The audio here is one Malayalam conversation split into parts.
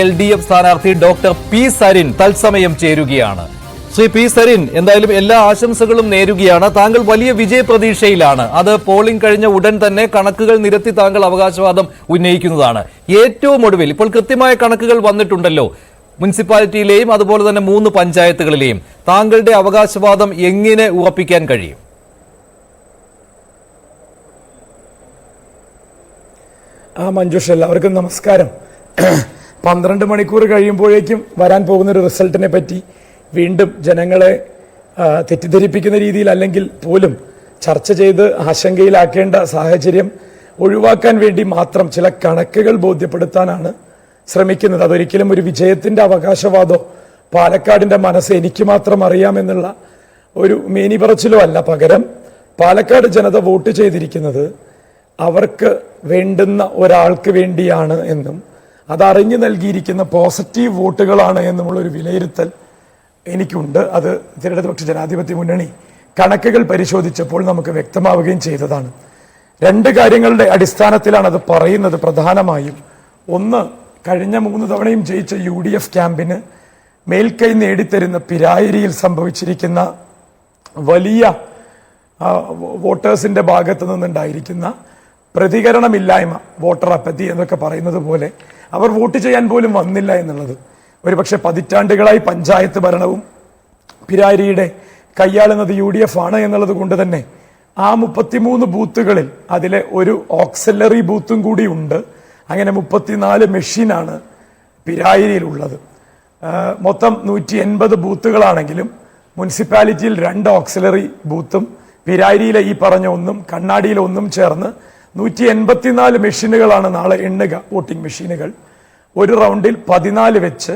എൽ ഡി എഫ് സ്ഥാനാർത്ഥി ഡോക്ടർ പി സരിൻ തത്സമയം ചേരുകയാണ്. ശ്രീ പി സരിൻ എന്തായാലും എല്ലാ ആശംസകളും നേരുകയാണ്. താങ്കൾ വലിയ വിജയ പ്രതീക്ഷയിലാണ് അത് പോളിംഗ് കഴിഞ്ഞ ഉടൻ തന്നെ കണക്കുകൾ നിരത്തി താങ്കൾ അവകാശവാദം ഉന്നയിക്കുന്നതാണ്. ഏറ്റവും ഒടുവിൽ ഇപ്പോൾ കൃത്യമായ കണക്കുകൾ വന്നിട്ടുണ്ടല്ലോ. മുനിസിപ്പാലിറ്റിയിലെയും അതുപോലെ തന്നെ മൂന്ന് പഞ്ചായത്തുകളിലെയും. താങ്കളുടെ അവകാശവാദം എങ്ങനെ ഉറപ്പിക്കാൻ കഴിയും? ആ മഞ്ജുഷ് എല്ലാവർക്കും നമസ്കാരം. പന്ത്രണ്ട് മണിക്കൂർ കഴിയുമ്പോഴേക്കും വരാൻ പോകുന്ന ഒരു റിസൾട്ടിനെ പറ്റി വീണ്ടും ജനങ്ങളെ തെറ്റിദ്ധരിപ്പിക്കുന്ന രീതിയിൽ അല്ലെങ്കിൽ പോലും ചർച്ച ചെയ്ത് ആശങ്കയിലാക്കേണ്ട സാഹചര്യം ഒഴിവാക്കാൻ വേണ്ടി മാത്രം ചില കണക്കുകൾ ബോധ്യപ്പെടുത്താനാണ് ശ്രമിക്കുന്നത്. അതൊരിക്കലും ഒരു വിജയത്തിന്റെ അവകാശവാദോ പാലക്കാടിന്റെ മനസ്സ് എനിക്ക് മാത്രം അറിയാമെന്നുള്ള ഒരു മേനി പറച്ചിലോ അല്ല. പകരം പാലക്കാട് ജനത വോട്ട് ചെയ്തിരിക്കുന്നത് അവർക്ക് വേണ്ടുന്ന ഒരാൾക്ക് വേണ്ടിയാണ് എന്നും അതറിഞ്ഞു നൽകിയിരിക്കുന്ന പോസിറ്റീവ് വോട്ടുകളാണ് എന്നുമുള്ളൊരു വിലയിരുത്തൽ എനിക്കുണ്ട്. അത് ഇടതുപക്ഷ ജനാധിപത്യ മുന്നണി കണക്കുകൾ പരിശോധിച്ചപ്പോൾ നമുക്ക് വ്യക്തമാവുകയും ചെയ്തതാണ്. രണ്ട് കാര്യങ്ങളുടെ അടിസ്ഥാനത്തിലാണ് അത് പറയുന്നത് പ്രധാനമായും. ഒന്ന് കഴിഞ്ഞ മൂന്ന് തവണയും ജയിച്ച യു ഡി എഫ് ക്യാമ്പിന് മേൽക്കൈ നേടിത്തരുന്ന പിരായിരിയിൽ സംഭവിച്ചിരിക്കുന്ന വലിയ വോട്ടേഴ്സിന്റെ ഭാഗത്തു നിന്നുണ്ടായിരിക്കുന്ന പ്രതികരണമില്ലായ്മ വോട്ടർ അപ്പത്തി എന്നൊക്കെ പറയുന്നത് പോലെ അവർ വോട്ട് ചെയ്യാൻ പോലും വന്നില്ല എന്നുള്ളത്. ഒരുപക്ഷെ പതിറ്റാണ്ടുകളായി പഞ്ചായത്ത് ഭരണവും പിരാരിയുടെ കൈയാളുന്നത് യു ഡി എഫ് ആണ് എന്നുള്ളത് കൊണ്ട് തന്നെ ആ മുപ്പത്തിമൂന്ന് ബൂത്തുകളിൽ അതിലെ ഒരു ഓക്സിലറി ബൂത്തും കൂടി ഉണ്ട്. അങ്ങനെ മുപ്പത്തിനാല് മെഷീനാണ് പിരായിരിയിലുള്ളത് മൊത്തം നൂറ്റി എൺപത് ബൂത്തുകളാണെങ്കിലും മുനിസിപ്പാലിറ്റിയിൽ രണ്ട് ഓക്സിലറി ബൂത്തും പിരായിരിയിലെ ഈ പറഞ്ഞ ഒന്നും കണ്ണാടിയിലൊന്നും ചേർന്ന് നൂറ്റി എൺപത്തിനാല് മെഷീനുകളാണ് നാളെ എണ്ണുക വോട്ടിംഗ് മെഷീനുകൾ. ഒരു റൗണ്ടിൽ പതിനാല് വെച്ച്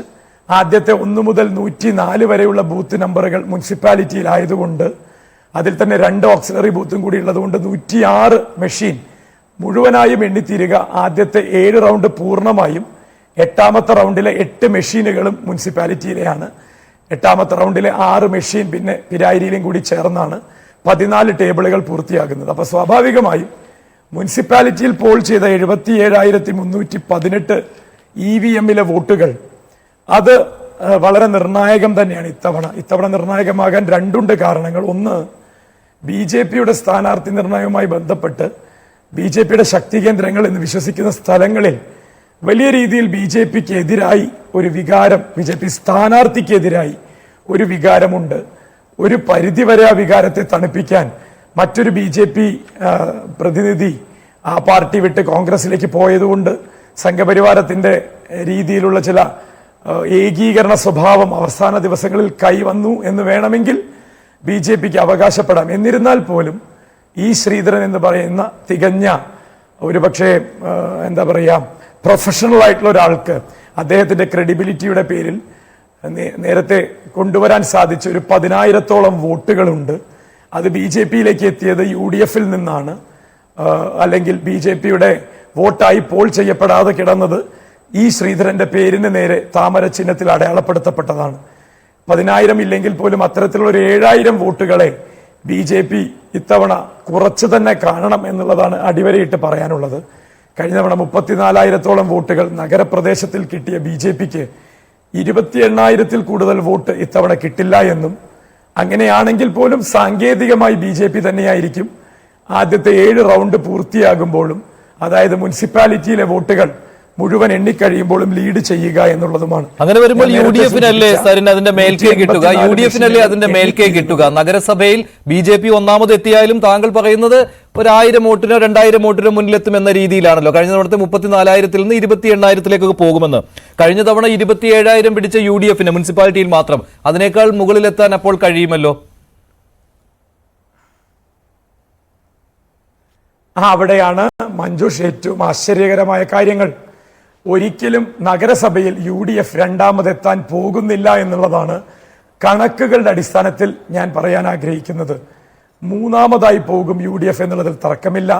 ആദ്യത്തെ ഒന്ന് മുതൽ നൂറ്റി നാല് വരെയുള്ള ബൂത്ത് നമ്പറുകൾ മുനിസിപ്പാലിറ്റിയിൽ ആയതുകൊണ്ട് അതിൽ തന്നെ രണ്ട് ഓക്സിലറി ബൂത്തും കൂടി ഉള്ളതുകൊണ്ട് നൂറ്റിയാറ് മെഷീൻ മുഴുവനായും എണ്ണിത്തീരുക. ആദ്യത്തെ ഏഴ് റൗണ്ട് പൂർണമായും എട്ടാമത്തെ റൗണ്ടിലെ എട്ട് മെഷീനുകളും മുനിസിപ്പാലിറ്റിയിലെയാണ്. എട്ടാമത്തെ റൗണ്ടിലെ ആറ് മെഷീൻ പിന്നെ പിരായിരിയിലും കൂടി ചേർന്നാണ് പതിനാല് ടേബിളുകൾ പൂർത്തിയാകുന്നത്. അപ്പോൾ സ്വാഭാവികമായും മുനിസിപ്പാലിറ്റിയിൽ പോൾ ചെയ്ത എഴുപത്തി ഏഴായിരത്തി മുന്നൂറ്റി പതിനെട്ട് ഇ വി എമ്മിലെ വോട്ടുകൾ. അത് വളരെ നിർണായകം തന്നെയാണ് ഇത്തവണ. ഇത്തവണ നിർണായകമാകാൻ രണ്ടുണ്ട് കാരണങ്ങൾ. ഒന്ന് ബി ജെ പിയുടെ സ്ഥാനാർത്ഥി നിർണയവുമായി ബന്ധപ്പെട്ട് ബി ജെ പിയുടെ ശക്തി കേന്ദ്രങ്ങൾ എന്ന് വിശ്വസിക്കുന്ന സ്ഥലങ്ങളിൽ വലിയ രീതിയിൽ ബി ജെ പിക്ക് എതിരായി ഒരു വികാരം ബി ജെ പി സ്ഥാനാർത്ഥിക്കെതിരായി ഒരു വികാരമുണ്ട്. ഒരു പരിധിവരെ ആ വികാരത്തെ തണുപ്പിക്കാൻ മറ്റൊരു ബി ജെ പി പ്രതിനിധി ആ പാർട്ടി വിട്ട് കോൺഗ്രസിലേക്ക് പോയതുകൊണ്ട് സംഘപരിവാരത്തിന്റെ രീതിയിലുള്ള ചില ഏകീകരണ സ്വഭാവം അവസാന ദിവസങ്ങളിൽ കൈവന്നു എന്ന് വേണമെങ്കിൽ ബി ജെ പിക്ക് അവകാശപ്പെടാം. എന്നിരുന്നാൽ പോലും ഈ ശ്രീധരൻ എന്ന് പറയുന്ന തികഞ്ഞ ഒരുപക്ഷെ എന്താ പറയുക പ്രൊഫഷണൽ ആയിട്ടുള്ള ഒരാൾക്ക് അദ്ദേഹത്തിന്റെ ക്രെഡിബിലിറ്റിയുടെ പേരിൽ നേരത്തെ കൊണ്ടുവരാൻ സാധിച്ച ഒരു പതിനായിരത്തോളം വോട്ടുകളുണ്ട്. അത് ബി ജെ പിയിലേക്ക് എത്തിയത് യു ഡി എഫിൽ നിന്നാണ്. അല്ലെങ്കിൽ ബി ജെ പിയുടെ വോട്ടായി പോൾ ചെയ്യപ്പെടാതെ കിടന്നത് ഈ ശ്രീധരന്റെ പേരിന് നേരെ താമര ചിഹ്നത്തിൽ അടയാളപ്പെടുത്തപ്പെട്ടതാണ്. പതിനായിരം ഇല്ലെങ്കിൽ പോലും അത്തരത്തിലുള്ള ഒരു ഏഴായിരം വോട്ടുകളെ ബി ജെ പി ഇത്തവണ കുറച്ച് തന്നെ കാണണം എന്നുള്ളതാണ് അടിവരയിട്ട് പറയാനുള്ളത്. കഴിഞ്ഞ തവണ മുപ്പത്തിനാലായിരത്തോളം വോട്ടുകൾ നഗരപ്രദേശത്തിൽ കിട്ടിയ ബി ജെ പിക്ക് ഇരുപത്തി എണ്ണായിരത്തിൽ കൂടുതൽ വോട്ട് ഇത്തവണ കിട്ടില്ല എന്നും അങ്ങനെയാണെങ്കിൽ പോലും സാങ്കേതികമായി ബി ജെ പി തന്നെയായിരിക്കും ആദ്യത്തെ ഏഴ് റൗണ്ട് പൂർത്തിയാകുമ്പോഴും അതായത് മുനിസിപ്പാലിറ്റിയിലെ വോട്ടുകൾ മുഴുവൻ എണ്ണിക്കഴിയുമ്പോഴും ലീഡ് ചെയ്യുക എന്നുള്ളതുമാണ്. അങ്ങനെ വരുമ്പോൾ യു ഡി എഫിനല്ലേ സാറിന് അതിന്റെ മേൽക്കേ കിട്ടുക? യു ഡി എഫിനല്ലേ അതിന്റെ മേൽക്കേ കിട്ടുക? നഗരസഭയിൽ ബി ജെ പി ഒന്നാമത് എത്തിയാലും താങ്കൾ പറയുന്നത് ഒരു ആയിരം വോട്ടിനോ രണ്ടായിരം വോട്ടിനോ മുന്നിലെത്തും എന്ന രീതിയിലാണല്ലോ. കഴിഞ്ഞ തവണത്തെ മുപ്പത്തിനാലായിരത്തിൽ നിന്ന് ഇരുപത്തി എണ്ണായിരത്തിലേക്കൊക്കെ പോകുമെന്ന്. കഴിഞ്ഞ തവണ ഇരുപത്തി ഏഴായിരം പിടിച്ച യു ഡി എഫിന് മുനിസിപ്പാലിറ്റിയിൽ മാത്രം. അതിനേക്കാൾ മുകളിലെത്താൻ അപ്പോൾ കഴിയുമല്ലോ? ആ അവിടെയാണ് മഞ്ജുഷ് ഏറ്റവും ആശ്ചര്യകരമായ കാര്യങ്ങൾ. ഒരിക്കലും നഗരസഭയിൽ യു ഡി എഫ് രണ്ടാമതെത്താൻ പോകുന്നില്ല എന്നുള്ളതാണ് കണക്കുകളുടെ അടിസ്ഥാനത്തിൽ ഞാൻ പറയാൻ ആഗ്രഹിക്കുന്നത്. മൂന്നാമതായി പോകും യു ഡി എഫ് എന്നുള്ളതിൽ തർക്കമില്ല.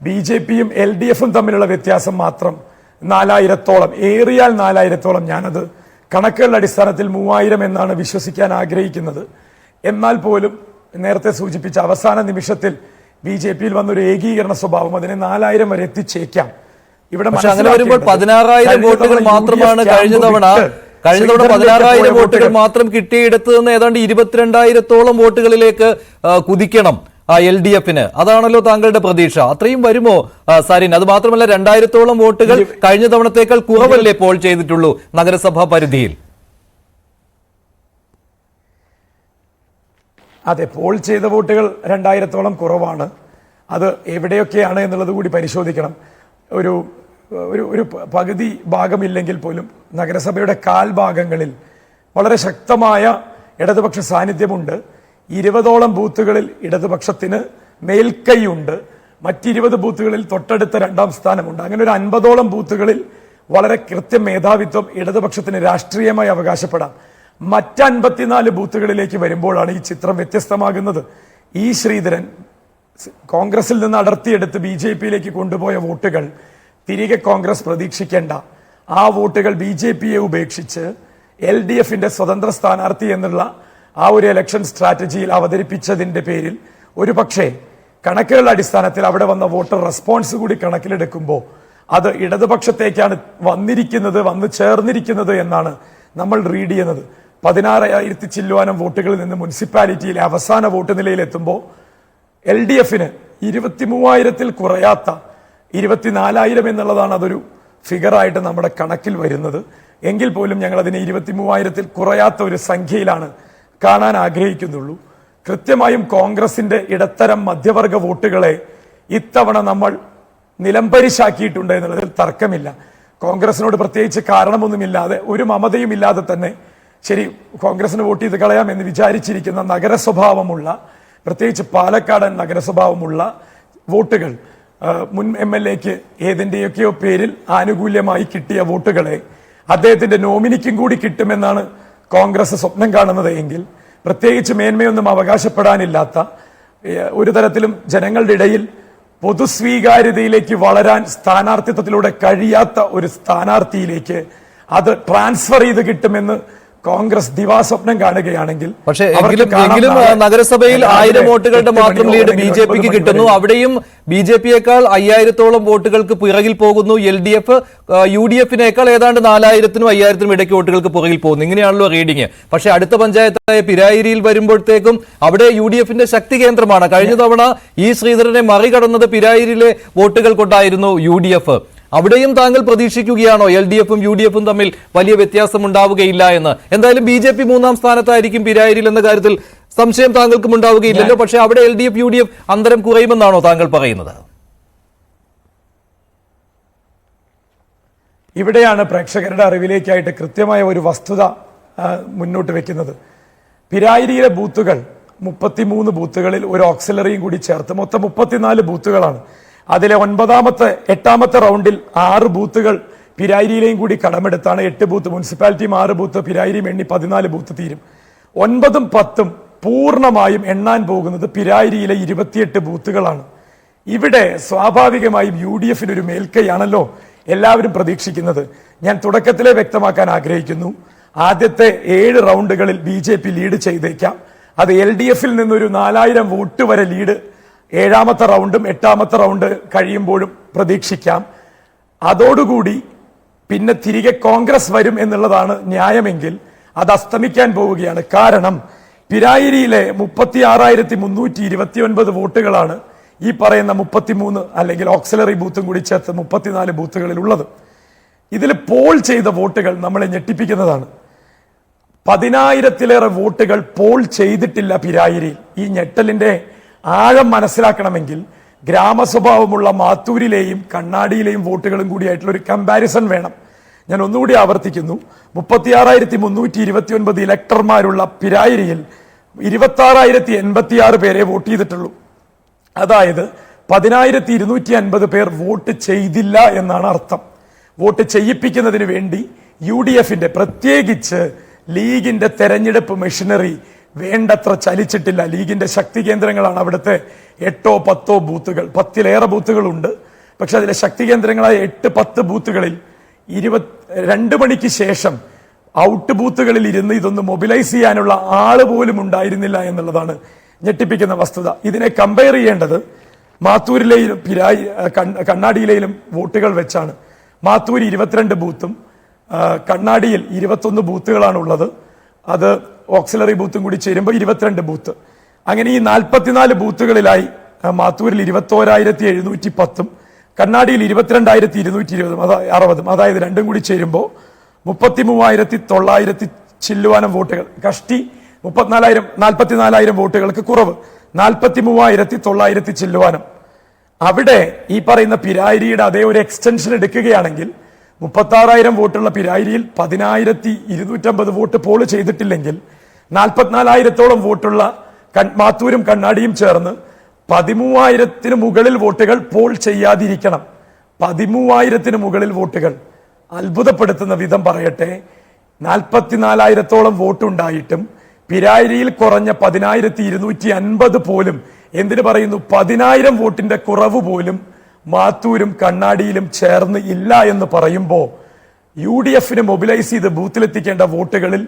ബി ജെ പിയും എൽ ഡി എഫും തമ്മിലുള്ള വ്യത്യാസം മാത്രം നാലായിരത്തോളം ഏറിയാൽ നാലായിരത്തോളം ഞാനത് കണക്കുകളുടെ അടിസ്ഥാനത്തിൽ മൂവായിരം എന്നാണ് വിശ്വസിക്കാൻ ആഗ്രഹിക്കുന്നത്. എന്നാൽ പോലും നേരത്തെ സൂചിപ്പിച്ച അവസാന നിമിഷത്തിൽ ബി ജെ പിയിൽ വന്നൊരു ഏകീകരണ സ്വഭാവം അതിനെ നാലായിരം വരെ എത്തിച്ചേക്കാം. ഇവിടെ അങ്ങനെ വരുമ്പോൾ പതിനാറായിരം വോട്ടുകൾ മാത്രമാണ് കഴിഞ്ഞ തവണ കഴിഞ്ഞ തവണ പതിനാറായിരം വോട്ടുകൾ മാത്രം കിട്ടിയിടത്ത് നിന്ന് ഏതാണ്ട് ഇരുപത്തിരണ്ടായിരത്തോളം വോട്ടുകളിലേക്ക് ആ, കുതിക്കണം എൽ ഡി എഫിന്. അതാണല്ലോ താങ്കളുടെ പ്രതീക്ഷ. അത്രയും വരുമോ ആ, സരിൻ? അത് മാത്രമല്ല രണ്ടായിരത്തോളം വോട്ടുകൾ കഴിഞ്ഞ തവണത്തേക്കാൾ കുറവല്ലേ പോൾ ചെയ്തിട്ടുള്ളൂ നഗരസഭാ പരിധിയിൽ? അതെ പോൾ ചെയ്ത വോട്ടുകൾ രണ്ടായിരത്തോളം കുറവാണ്. അത് എവിടെയൊക്കെയാണ് എന്നുള്ളത് കൂടി പരിശോധിക്കണം. ഒരു ഒരു ഒരു പകുതി ഭാഗമില്ലെങ്കിൽ പോലും നഗരസഭയുടെ കാൽ ഭാഗങ്ങളിൽ വളരെ ശക്തമായ ഇടതുപക്ഷ സാന്നിധ്യമുണ്ട്. ഇരുപതോളം ബൂത്തുകളിൽ ഇടതുപക്ഷത്തിന് മേൽക്കൈയുണ്ട്. മറ്റിരുപത് ബൂത്തുകളിൽ തൊട്ടടുത്ത രണ്ടാം സ്ഥാനമുണ്ട്. അങ്ങനെ ഒരു അൻപതോളം ബൂത്തുകളിൽ വളരെ കൃത്യ മേധാവിത്വം ഇടതുപക്ഷത്തിന് രാഷ്ട്രീയമായി അവകാശപ്പെടാം. മറ്റൻപത്തിനാല് ബൂത്തുകളിലേക്ക് വരുമ്പോഴാണ് ഈ ചിത്രം വ്യത്യസ്തമാകുന്നത്. ഈ ശ്രീധരൻ കോൺഗ്രസിൽ നിന്ന് അടർത്തിയെടുത്ത് ബി ജെ പിയിലേക്ക് കൊണ്ടുപോയ വോട്ടുകൾ തിരികെ കോൺഗ്രസ് പ്രതീക്ഷിക്കേണ്ട. ആ വോട്ടുകൾ ബി ജെ പിയെ ഉപേക്ഷിച്ച് എൽ ഡി എഫിന്റെ സ്വതന്ത്ര സ്ഥാനാർത്ഥി എന്നുള്ള ആ ഒരു ഇലക്ഷൻ സ്ട്രാറ്റജിയിൽ അവതരിപ്പിച്ചതിന്റെ പേരിൽ ഒരു പക്ഷേ കണക്കുകളുടെ അടിസ്ഥാനത്തിൽ അവിടെ വന്ന വോട്ടർ റെസ്പോൺസ് കൂടി കണക്കിലെടുക്കുമ്പോൾ അത് ഇടതുപക്ഷത്തേക്കാണ് വന്നിരിക്കുന്നത് വന്നു ചേർന്നിരിക്കുന്നത് എന്നാണ് നമ്മൾ റീഡ് ചെയ്യുന്നത്. പതിനാറായിരത്തി ചില്ലുവാനം വോട്ടുകളിൽ നിന്ന് മുനിസിപ്പാലിറ്റിയിലെ അവസാന വോട്ട് നിലയിലെത്തുമ്പോൾ എൽ ഡി എഫിന് ഇരുപത്തി മൂവായിരത്തിൽ കുറയാത്ത ഇരുപത്തിനാലായിരം എന്നുള്ളതാണ് അതൊരു ഫിഗറായിട്ട് നമ്മുടെ കണക്കിൽ വരുന്നത്. എങ്കിൽ പോലും ഞങ്ങൾ അതിനെ ഇരുപത്തി മൂവായിരത്തിൽ കുറയാത്ത ഒരു സംഖ്യയിലാണ് കാണാൻ ആഗ്രഹിക്കുന്നുള്ളൂ. കൃത്യമായും കോൺഗ്രസിന്റെ ഇടത്തരം മധ്യവർഗ വോട്ടുകളെ ഇത്തവണ നമ്മൾ നിലംപരിശാക്കിയിട്ടുണ്ട് എന്നുള്ളതിൽ തർക്കമില്ല. കോൺഗ്രസിനോട് പ്രത്യേകിച്ച് കാരണമൊന്നുമില്ലാതെ ഒരു മമതയും ഇല്ലാതെ തന്നെ ശരി കോൺഗ്രസിന് വോട്ട് ചെയ്ത് കളയാം എന്ന് വിചാരിച്ചിരിക്കുന്ന നഗരസ്വഭാവമുള്ള പ്രത്യേകിച്ച് പാലക്കാടൻ നഗരസ്വഭാവമുള്ള വോട്ടുകൾ മുൻ എം എൽ എക്ക് ഏതിന്റെയൊക്കെയോ പേരിൽ ആനുകൂല്യമായി കിട്ടിയ വോട്ടുകളെ അദ്ദേഹത്തിന്റെ നോമിനിക്കും കൂടി കിട്ടുമെന്നാണ് കോൺഗ്രസ് സ്വപ്നം കാണുന്നത് എങ്കിൽ പ്രത്യേകിച്ച് മേന്മയൊന്നും അവകാശപ്പെടാനില്ലാത്ത ഒരു തരത്തിലും ജനങ്ങളുടെ ഇടയിൽ പൊതുസ്വീകാര്യതയിലേക്ക് വളരാൻ സ്ഥാനാർത്ഥിത്വത്തിലൂടെ കഴിയാത്ത ഒരു സ്ഥാനാർത്ഥിയിലേക്ക് അത് ട്രാൻസ്ഫർ ചെയ്ത് കിട്ടുമെന്ന് കോൺഗ്രസ് ദിവാസ്വപ്നം കാണുകയാണെങ്കിൽ പക്ഷേ എങ്കിലും നഗരസഭയിൽ ആയിരം വോട്ടുകളുടെ മാത്രം ലീഡ് ബി ജെ പിക്ക് കിട്ടുന്നു. അവിടെയും ബി ജെ പിയേക്കാൾ അയ്യായിരത്തോളം വോട്ടുകൾക്ക് പിറകിൽ പോകുന്നു. L D F U D എഫിനേക്കാൾ ഏതാണ്ട് നാലായിരത്തിനും അയ്യായിരത്തിനും ഇടയ്ക്ക് വോട്ടുകൾക്ക് പുറകിൽ പോകുന്നു. ഇങ്ങനെയാണല്ലോ റീഡിങ്. പക്ഷെ അടുത്ത പഞ്ചായത്തായ പിരായിരിയിൽ വരുമ്പോഴത്തേക്കും അവിടെ യു ഡി എഫിന്റെ ശക്തി കേന്ദ്രമാണ്. കഴിഞ്ഞ തവണ ഈ ശ്രീധരനെ മറികടന്നത് പിരായിരിയിലെ വോട്ടുകൾ കൊണ്ടായിരുന്നു യു ഡി എഫ്. അവിടെയും താങ്കൾ പ്രതീക്ഷിക്കുകയാണോ? എൽ ഡി എഫും യു ഡി എഫും തമ്മിൽ വലിയ വ്യത്യാസം ഉണ്ടാവുകയില്ല എന്ന്. എന്തായാലും ബി ജെ പി മൂന്നാം സ്ഥാനത്തായിരിക്കും പിരായിരിൽ എന്ന കാര്യത്തിൽ സംശയം താങ്കൾക്കും ഉണ്ടാവുകയില്ലല്ലോ. പക്ഷേ അവിടെ L D F U D F അന്തരം കുറയുമെന്നാണോ താങ്കൾ പറയുന്നത്? ഇവിടെയാണ് പ്രേക്ഷകരുടെ അറിവിലേക്കായിട്ട് കൃത്യമായ ഒരു വസ്തുത മുന്നോട്ട് വെക്കുന്നത്. പിരായിരിയിലെ ബൂത്തുകൾ മുപ്പത്തിമൂന്ന് ബൂത്തുകളിൽ ഒരു ഓക്സിലറിയും കൂടി ചേർത്ത് മൊത്തം മുപ്പത്തിനാല് ബൂത്തുകളാണ്. അതിലെ ഒൻപതാമത്തെ എട്ടാമത്തെ റൗണ്ടിൽ ആറ് ബൂത്തുകൾ പിരായിരിയിലെയും കൂടി കടമെടുത്താണ്. എട്ട് ബൂത്ത് മുനിസിപ്പാലിറ്റിയും ആറ് ബൂത്ത് പിരായിരിയും എണ്ണി പതിനാല് ബൂത്ത് തീരും. ഒൻപതും പത്തും പൂർണമായും എണ്ണാൻ പോകുന്നത് പിരായിരിയിലെ ഇരുപത്തിയെട്ട് ബൂത്തുകളാണ്. ഇവിടെ സ്വാഭാവികമായും യു ഡി എഫിന് ഒരു മേൽക്കൈയാണല്ലോ എല്ലാവരും പ്രതീക്ഷിക്കുന്നത്. ഞാൻ തുടക്കത്തിലെ വ്യക്തമാക്കാൻ ആഗ്രഹിക്കുന്നു. ആദ്യത്തെ ഏഴ് റൗണ്ടുകളിൽ ബി ജെ പി ലീഡ് ചെയ്തേക്കാം. അത് എൽ ഡി എഫിൽ നിന്നൊരു നാലായിരം വോട്ട് വരെ ലീഡ് ഏഴാമത്തെ റൗണ്ടും എട്ടാമത്തെ റൗണ്ട് കഴിയുമ്പോഴും പ്രതീക്ഷിക്കാം. അതോടുകൂടി പിന്നെ തിരികെ കോൺഗ്രസ് വരും എന്നുള്ളതാണ് ന്യായമെങ്കിൽ അത് അസ്തമിക്കാൻ പോവുകയാണ്. കാരണം പിരായിരിയിലെ മുപ്പത്തി ആറായിരത്തി മുന്നൂറ്റി ഇരുപത്തി ഒൻപത് വോട്ടുകളാണ് ഈ പറയുന്ന മുപ്പത്തിമൂന്ന് അല്ലെങ്കിൽ ഓക്സിലറി ബൂത്തും കൂടി ചേർത്ത് മുപ്പത്തിനാല് ബൂത്തുകളിൽ ഉള്ളത് ഇതിൽ പോൾ ചെയ്ത വോട്ടുകൾ നമ്മളെ ഞെട്ടിപ്പിക്കുന്നതാണ്. പതിനായിരത്തിലേറെ വോട്ടുകൾ പോൾ ചെയ്തിട്ടില്ല പിരായിരിയിൽ. ഈ ഞെട്ടലിന്റെ ആഴം മനസ്സിലാക്കണമെങ്കിൽ ഗ്രാമസ്വഭാവമുള്ള മാത്തൂരിലെയും കണ്ണാടിയിലെയും വോട്ടുകളും കൂടിയായിട്ടുള്ള ഒരു കമ്പാരിസൺ വേണം. ഞാൻ ഒന്നുകൂടി ആവർത്തിക്കുന്നു. മുപ്പത്തിയാറായിരത്തി മുന്നൂറ്റി ഇരുപത്തി ഒൻപത് ഇലക്ടർമാരുള്ള പിരായിരിയിൽ ഇരുപത്തി ആറായിരത്തി എൺപത്തി ആറ് പേരെ വോട്ട് ചെയ്തിട്ടുള്ളൂ. അതായത് പതിനായിരത്തി ഇരുന്നൂറ്റി അൻപത് പേർ വോട്ട് ചെയ്തില്ല എന്നാണ് അർത്ഥം. വോട്ട് ചെയ്യിപ്പിക്കുന്നതിന് വേണ്ടി യു ഡി എഫിന്റെ പ്രത്യേകിച്ച് ലീഗിന്റെ തെരഞ്ഞെടുപ്പ് മെഷീനറി വേണ്ടത്ര ചലിച്ചിട്ടില്ല. ലീഗിന്റെ ശക്തി കേന്ദ്രങ്ങളാണ് അവിടുത്തെ എട്ടോ പത്തോ ബൂത്തുകൾ. പത്തിലേറെ ബൂത്തുകളുണ്ട്. പക്ഷെ അതിലെ ശക്തി കേന്ദ്രങ്ങളായ എട്ട് പത്ത് ബൂത്തുകളിൽ ഇരുപത് രണ്ട് മണിക്ക് ശേഷം ഔട്ട് ബൂത്തുകളിൽ ഇരുന്ന് ഇതൊന്ന് മൊബിലൈസ് ചെയ്യാനുള്ള ആൾ പോലും ഉണ്ടായിരുന്നില്ല എന്നുള്ളതാണ് ഞെട്ടിപ്പിക്കുന്ന വസ്തുത. ഇതിനെ കമ്പയർ ചെയ്യേണ്ടത് മാത്തൂരിലെയും പിരായി കണ്ണാടിയിലെയും വോട്ടുകൾ വെച്ചാണ്. മാത്തൂർ ഇരുപത്തിരണ്ട് ബൂത്തും കണ്ണാടിയിൽ ഇരുപത്തൊന്ന് ബൂത്തുകളാണ് ഉള്ളത് അത് ഓക്സിലറി ബൂത്തും കൂടി ചേരുമ്പോൾ ഇരുപത്തിരണ്ട് ബൂത്ത് അങ്ങനെ ഈ നാൽപ്പത്തിനാല് ബൂത്തുകളിലായി മാത്തൂരിൽ ഇരുപത്തോരായിരത്തി എഴുന്നൂറ്റി പത്തും കണ്ണാടിയിൽ ഇരുപത്തിരണ്ടായിരത്തി ഇരുന്നൂറ്റി ഇരുപതും അതാ അറുപതും അതായത് രണ്ടും കൂടി ചേരുമ്പോൾ മുപ്പത്തി മൂവായിരത്തി തൊള്ളായിരത്തി ചില്ലുവാനം വോട്ടുകൾ കഷ്ടി മുപ്പത്തിനാലായിരം നാൽപ്പത്തിനാലായിരം വോട്ടുകൾക്ക് കുറവ് നാൽപ്പത്തി മൂവായിരത്തി തൊള്ളായിരത്തി ചില്ലുവാനം. അവിടെ ഈ പറയുന്ന പിരാരിയുടെ അതേ ഒരു എക്സ്റ്റൻഷൻ എടുക്കുകയാണെങ്കിൽ മുപ്പത്തി ആറായിരം വോട്ടുള്ള പിരായിരിയിൽ പതിനായിരത്തി ഇരുന്നൂറ്റമ്പത് വോട്ട് പോൾ ചെയ്തിട്ടില്ലെങ്കിൽ നാൽപ്പത്തിനാലായിരത്തോളം വോട്ടുള്ള മാത്തൂരും കണ്ണാടിയും ചേർന്ന് പതിമൂവായിരത്തിന് മുകളിൽ വോട്ടുകൾ പോൾ ചെയ്യാതിരിക്കണം. പതിമൂവായിരത്തിന് മുകളിൽ വോട്ടുകൾ. അത്ഭുതപ്പെടുത്തുന്ന വിധം പറയട്ടെ. നാൽപ്പത്തിനാലായിരത്തോളം വോട്ടുണ്ടായിട്ടും പിരായിരിയിൽ കുറഞ്ഞ പതിനായിരത്തി ഇരുന്നൂറ്റി അൻപത് പോലും എന്തിനു പറയുന്നു? പതിനായിരം വോട്ടിന്റെ കുറവ് പോലും മാത്തൂരും കണ്ണാടിയിലും ചേർന്ന് ഇല്ല എന്ന് പറയുമ്പോൾ യു ഡി എഫിന് മൊബിലൈസ് ചെയ്ത് ബൂത്തിലെത്തിക്കേണ്ട വോട്ടുകളിൽ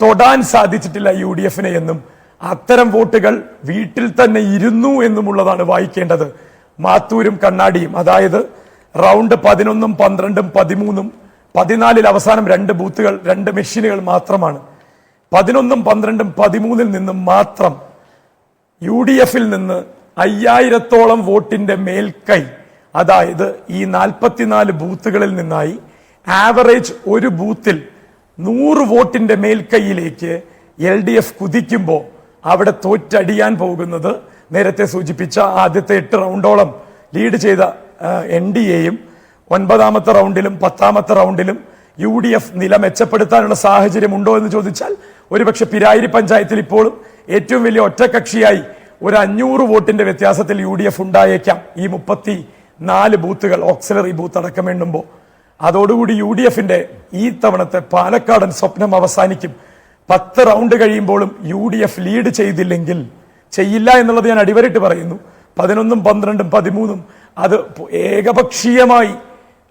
തൊടാൻ സാധിച്ചിട്ടില്ല യു ഡി എഫിനെ എന്നും അത്തരം വോട്ടുകൾ വീട്ടിൽ തന്നെ ഇരുന്നു എന്നുമുള്ളതാണ് വായിക്കേണ്ടത്. മാത്തൂരും കണ്ണാടിയും അതായത് റൗണ്ട് പതിനൊന്നും പന്ത്രണ്ടും പതിമൂന്നും പതിനാലിൽ അവസാനം രണ്ട് ബൂത്തുകൾ രണ്ട് മെഷീനുകൾ മാത്രമാണ്. പതിനൊന്നും പന്ത്രണ്ടും പതിമൂന്നിൽ നിന്നും മാത്രം യു ഡി എഫിൽ നിന്ന് അയ്യായിരത്തോളം വോട്ടിന്റെ മേൽക്കൈ അതായത് ഈ നാൽപ്പത്തിനാല് ബൂത്തുകളിൽ നിന്നായി ആവറേജ് ഒരു ബൂത്തിൽ നൂറ് വോട്ടിന്റെ മേൽക്കൈയിലേക്ക് എൽ ഡി എഫ് കുതിക്കുമ്പോൾ അവിടെ തോറ്റടിയാൻ പോകുന്നത് നേരത്തെ സൂചിപ്പിച്ച ആദ്യത്തെ എട്ട് റൗണ്ടോളം ലീഡ് ചെയ്ത എൻ ഡി എയും ഒൻപതാമത്തെ റൗണ്ടിലും പത്താമത്തെ റൗണ്ടിലും യു ഡി എഫ് നില മെച്ചപ്പെടുത്താനുള്ള സാഹചര്യം ഉണ്ടോ എന്ന് ചോദിച്ചാൽ ഒരുപക്ഷെ പിരായിരി പഞ്ചായത്തിൽ ഇപ്പോഴും ഏറ്റവും വലിയ ഒറ്റക്കക്ഷിയായി ഒരു അഞ്ഞൂറ് വോട്ടിന്റെ വ്യത്യാസത്തിൽ യു ഡി എഫ് ഉണ്ടായേക്കാം. ഈ മുപ്പത്തി നാല് ബൂത്തുകൾ ഓക്സിലറി ബൂത്ത് അടക്കം എണ്ണുമ്പോൾ അതോടുകൂടി യു ഡി എഫിന്റെ ഈ തവണത്തെ പാലക്കാടൻ സ്വപ്നം അവസാനിക്കും. പത്ത് റൗണ്ട് കഴിയുമ്പോഴും യു ഡി എഫ് ലീഡ് ചെയ്തില്ലെങ്കിൽ ചെയ്യില്ല എന്നുള്ളത് ഞാൻ അടിവരിട്ട് പറയുന്നു. പതിനൊന്നും പന്ത്രണ്ടും പതിമൂന്നും അത് ഏകപക്ഷീയമായി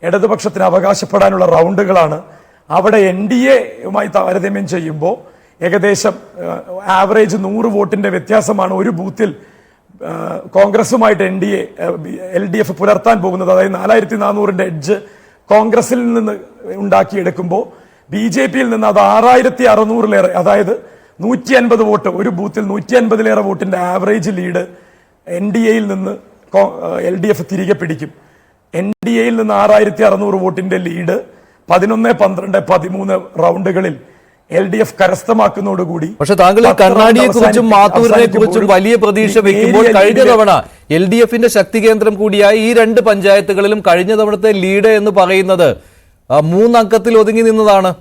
ഇടതുപക്ഷത്തിന് അവകാശപ്പെടാനുള്ള റൗണ്ടുകളാണ് അവിടെ എൻ ഡി എയുമായി താരതമ്യം ചെയ്യുമ്പോൾ ഏകദേശം ആവറേജ് നൂറ് വോട്ടിന്റെ വ്യത്യാസമാണ് ഒരു ബൂത്തിൽ കോൺഗ്രസുമായിട്ട് N D A L D F പുലർത്താൻ പോകുന്നത് അതായത് നാലായിരത്തി നാനൂറിന്റെ എഡ്ജ് കോൺഗ്രസിൽ നിന്ന് ഉണ്ടാക്കിയെടുക്കുമ്പോൾ ബി ജെ പിയിൽ നിന്ന് അത് ആറായിരത്തി അറുന്നൂറിലേറെ അതായത് നൂറ്റി അൻപത് വോട്ട് ഒരു ബൂത്തിൽ നൂറ്റി അൻപതിലേറെ വോട്ടിന്റെ ആവറേജ് ലീഡ് എൻ ഡി എയിൽ നിന്ന് എൽ ഡി എഫ് തിരികെ പിടിക്കും. എൻ ഡി എയിൽ നിന്ന് ആറായിരത്തി അറുന്നൂറ് വോട്ടിന്റെ ലീഡ് പതിനൊന്ന് പന്ത്രണ്ട് പതിമൂന്ന് റൗണ്ടുകളിൽ എൽ ഡി എഫ് കരസ്ഥമാക്കുന്നതോടുകൂടി പക്ഷെ താങ്കൾ കർണാടിയെ കണ്ണാടിയെ കുറിച്ചും മാത്തൂരിനെ കുറിച്ചും വലിയ പ്രതീക്ഷ വെക്കുമ്പോൾ കഴിഞ്ഞ തവണ എൽ ഡി എഫിന്റെ ശക്തി കേന്ദ്രം കൂടിയായി ഈ രണ്ട് പഞ്ചായത്തുകളിലും കഴിഞ്ഞ തവണത്തെ ലീഡ് എന്ന് പറയുന്നത് മൂന്നക്കത്തിൽ ഒതുങ്ങി നിന്നതാണ്.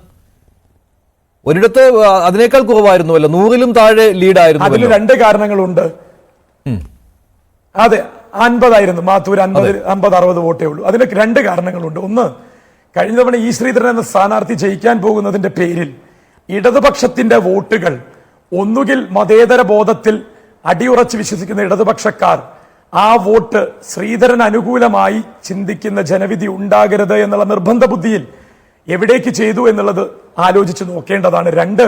ഒരിടത്ത് അതിനേക്കാൾ കുറവായിരുന്നുവല്ലോ. നൂറിലും താഴെ അതിൽ അതിന് രണ്ട് കാരണങ്ങളുണ്ട്. അതെ അൻപതായിരുന്നു. മാത്തൂർ അൻപത് അമ്പത് അറുപത് വോട്ടേ ഉള്ളൂ. അതിന് രണ്ട് കാരണങ്ങളുണ്ട്. ഒന്ന് കഴിഞ്ഞ തവണ ഈ ശ്രീധരൻ എന്ന സ്ഥാനാർത്ഥി ജയിക്കാൻ പോകുന്നതിന്റെ പേരിൽ ഇടതുപക്ഷത്തിന്റെ വോട്ടുകൾ ഒന്നുകിൽ മതേതര ബോധത്തിൽ അടിയുറച്ച് വിശ്വസിക്കുന്ന ഇടതുപക്ഷക്കാർ ആ വോട്ട് ശ്രീധരൻ അനുകൂലമായി ചിന്തിക്കുന്ന ജനവിധി ഉണ്ടാകരുത് എന്നുള്ള നിർബന്ധ ബുദ്ധിയിൽ എവിടേക്ക് ചെയ്തു എന്നുള്ളത് ആലോചിച്ച് നോക്കേണ്ടതാണ്. രണ്ട്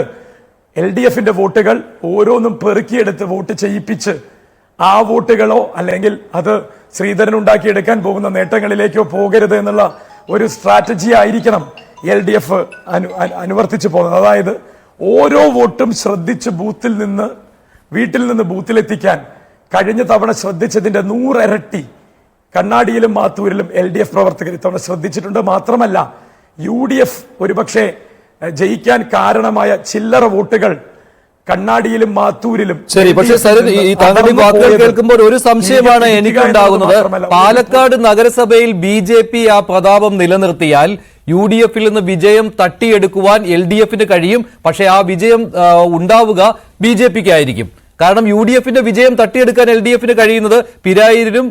എൽ ഡി എഫിന്റെ വോട്ടുകൾ ഓരോന്നും പെറുക്കിയെടുത്ത് വോട്ട് ചെയ്യിപ്പിച്ച് ആ വോട്ടുകളോ അല്ലെങ്കിൽ അത് ശ്രീധരൻ ഉണ്ടാക്കിയെടുക്കാൻ പോകുന്ന നേട്ടങ്ങളിലേക്കോ പോകരുത് എന്നുള്ള ഒരു സ്ട്രാറ്റജി ആയിരിക്കണം. എൽ ഡി എഫ് അനു അനു- അനുവർത്തിച്ചു പോകുന്നത്. അതായത് ഓരോ വോട്ടും ശ്രദ്ധിച്ച് ബൂത്തിൽ നിന്ന് വീട്ടിൽ നിന്ന് ബൂത്തിലെത്തിക്കാൻ കഴിഞ്ഞ തവണ ശ്രദ്ധിച്ചതിന്റെ നൂറിരട്ടി കണ്ണാടിയിലും മാത്തൂരിലും എൽ ഡി എഫ് പ്രവർത്തകർ ഇത്തവണ ശ്രദ്ധിച്ചിട്ടുണ്ട്. മാത്രമല്ല യു ഡി എഫ് ഒരുപക്ഷെ ജയിക്കാൻ കാരണമായ ചില്ലറ വോട്ടുകൾ കണ്ണാടിയിലും മാത്തൂരിലും ശരി പക്ഷേ LDF ഈ താങ്കളുടെ വാക്കുകൾ കേൾക്കുമ്പോൾ ഒരു സംശയമാണ് എനിക്കുണ്ടാകുന്നത് പാലക്കാട് നഗരസഭയിൽ ബി ജെ പി ആ പ്രതാപം നിലനിർത്തിയാൽ യു ഡി എഫിൽ നിന്ന് വിജയം തട്ടിയെടുക്കുവാൻ എൽ ഡി എഫിന് കഴിയും. പക്ഷേ ആ വിജയം ഉണ്ടാവുക ബി ജെ പിക്ക് ആയിരിക്കും കാരണം യു ഡി എഫിന്റെ വിജയം തട്ടിയെടുക്കാൻ എൽ ഡി എഫിന് കഴിയുന്നത് പിരായിരിലും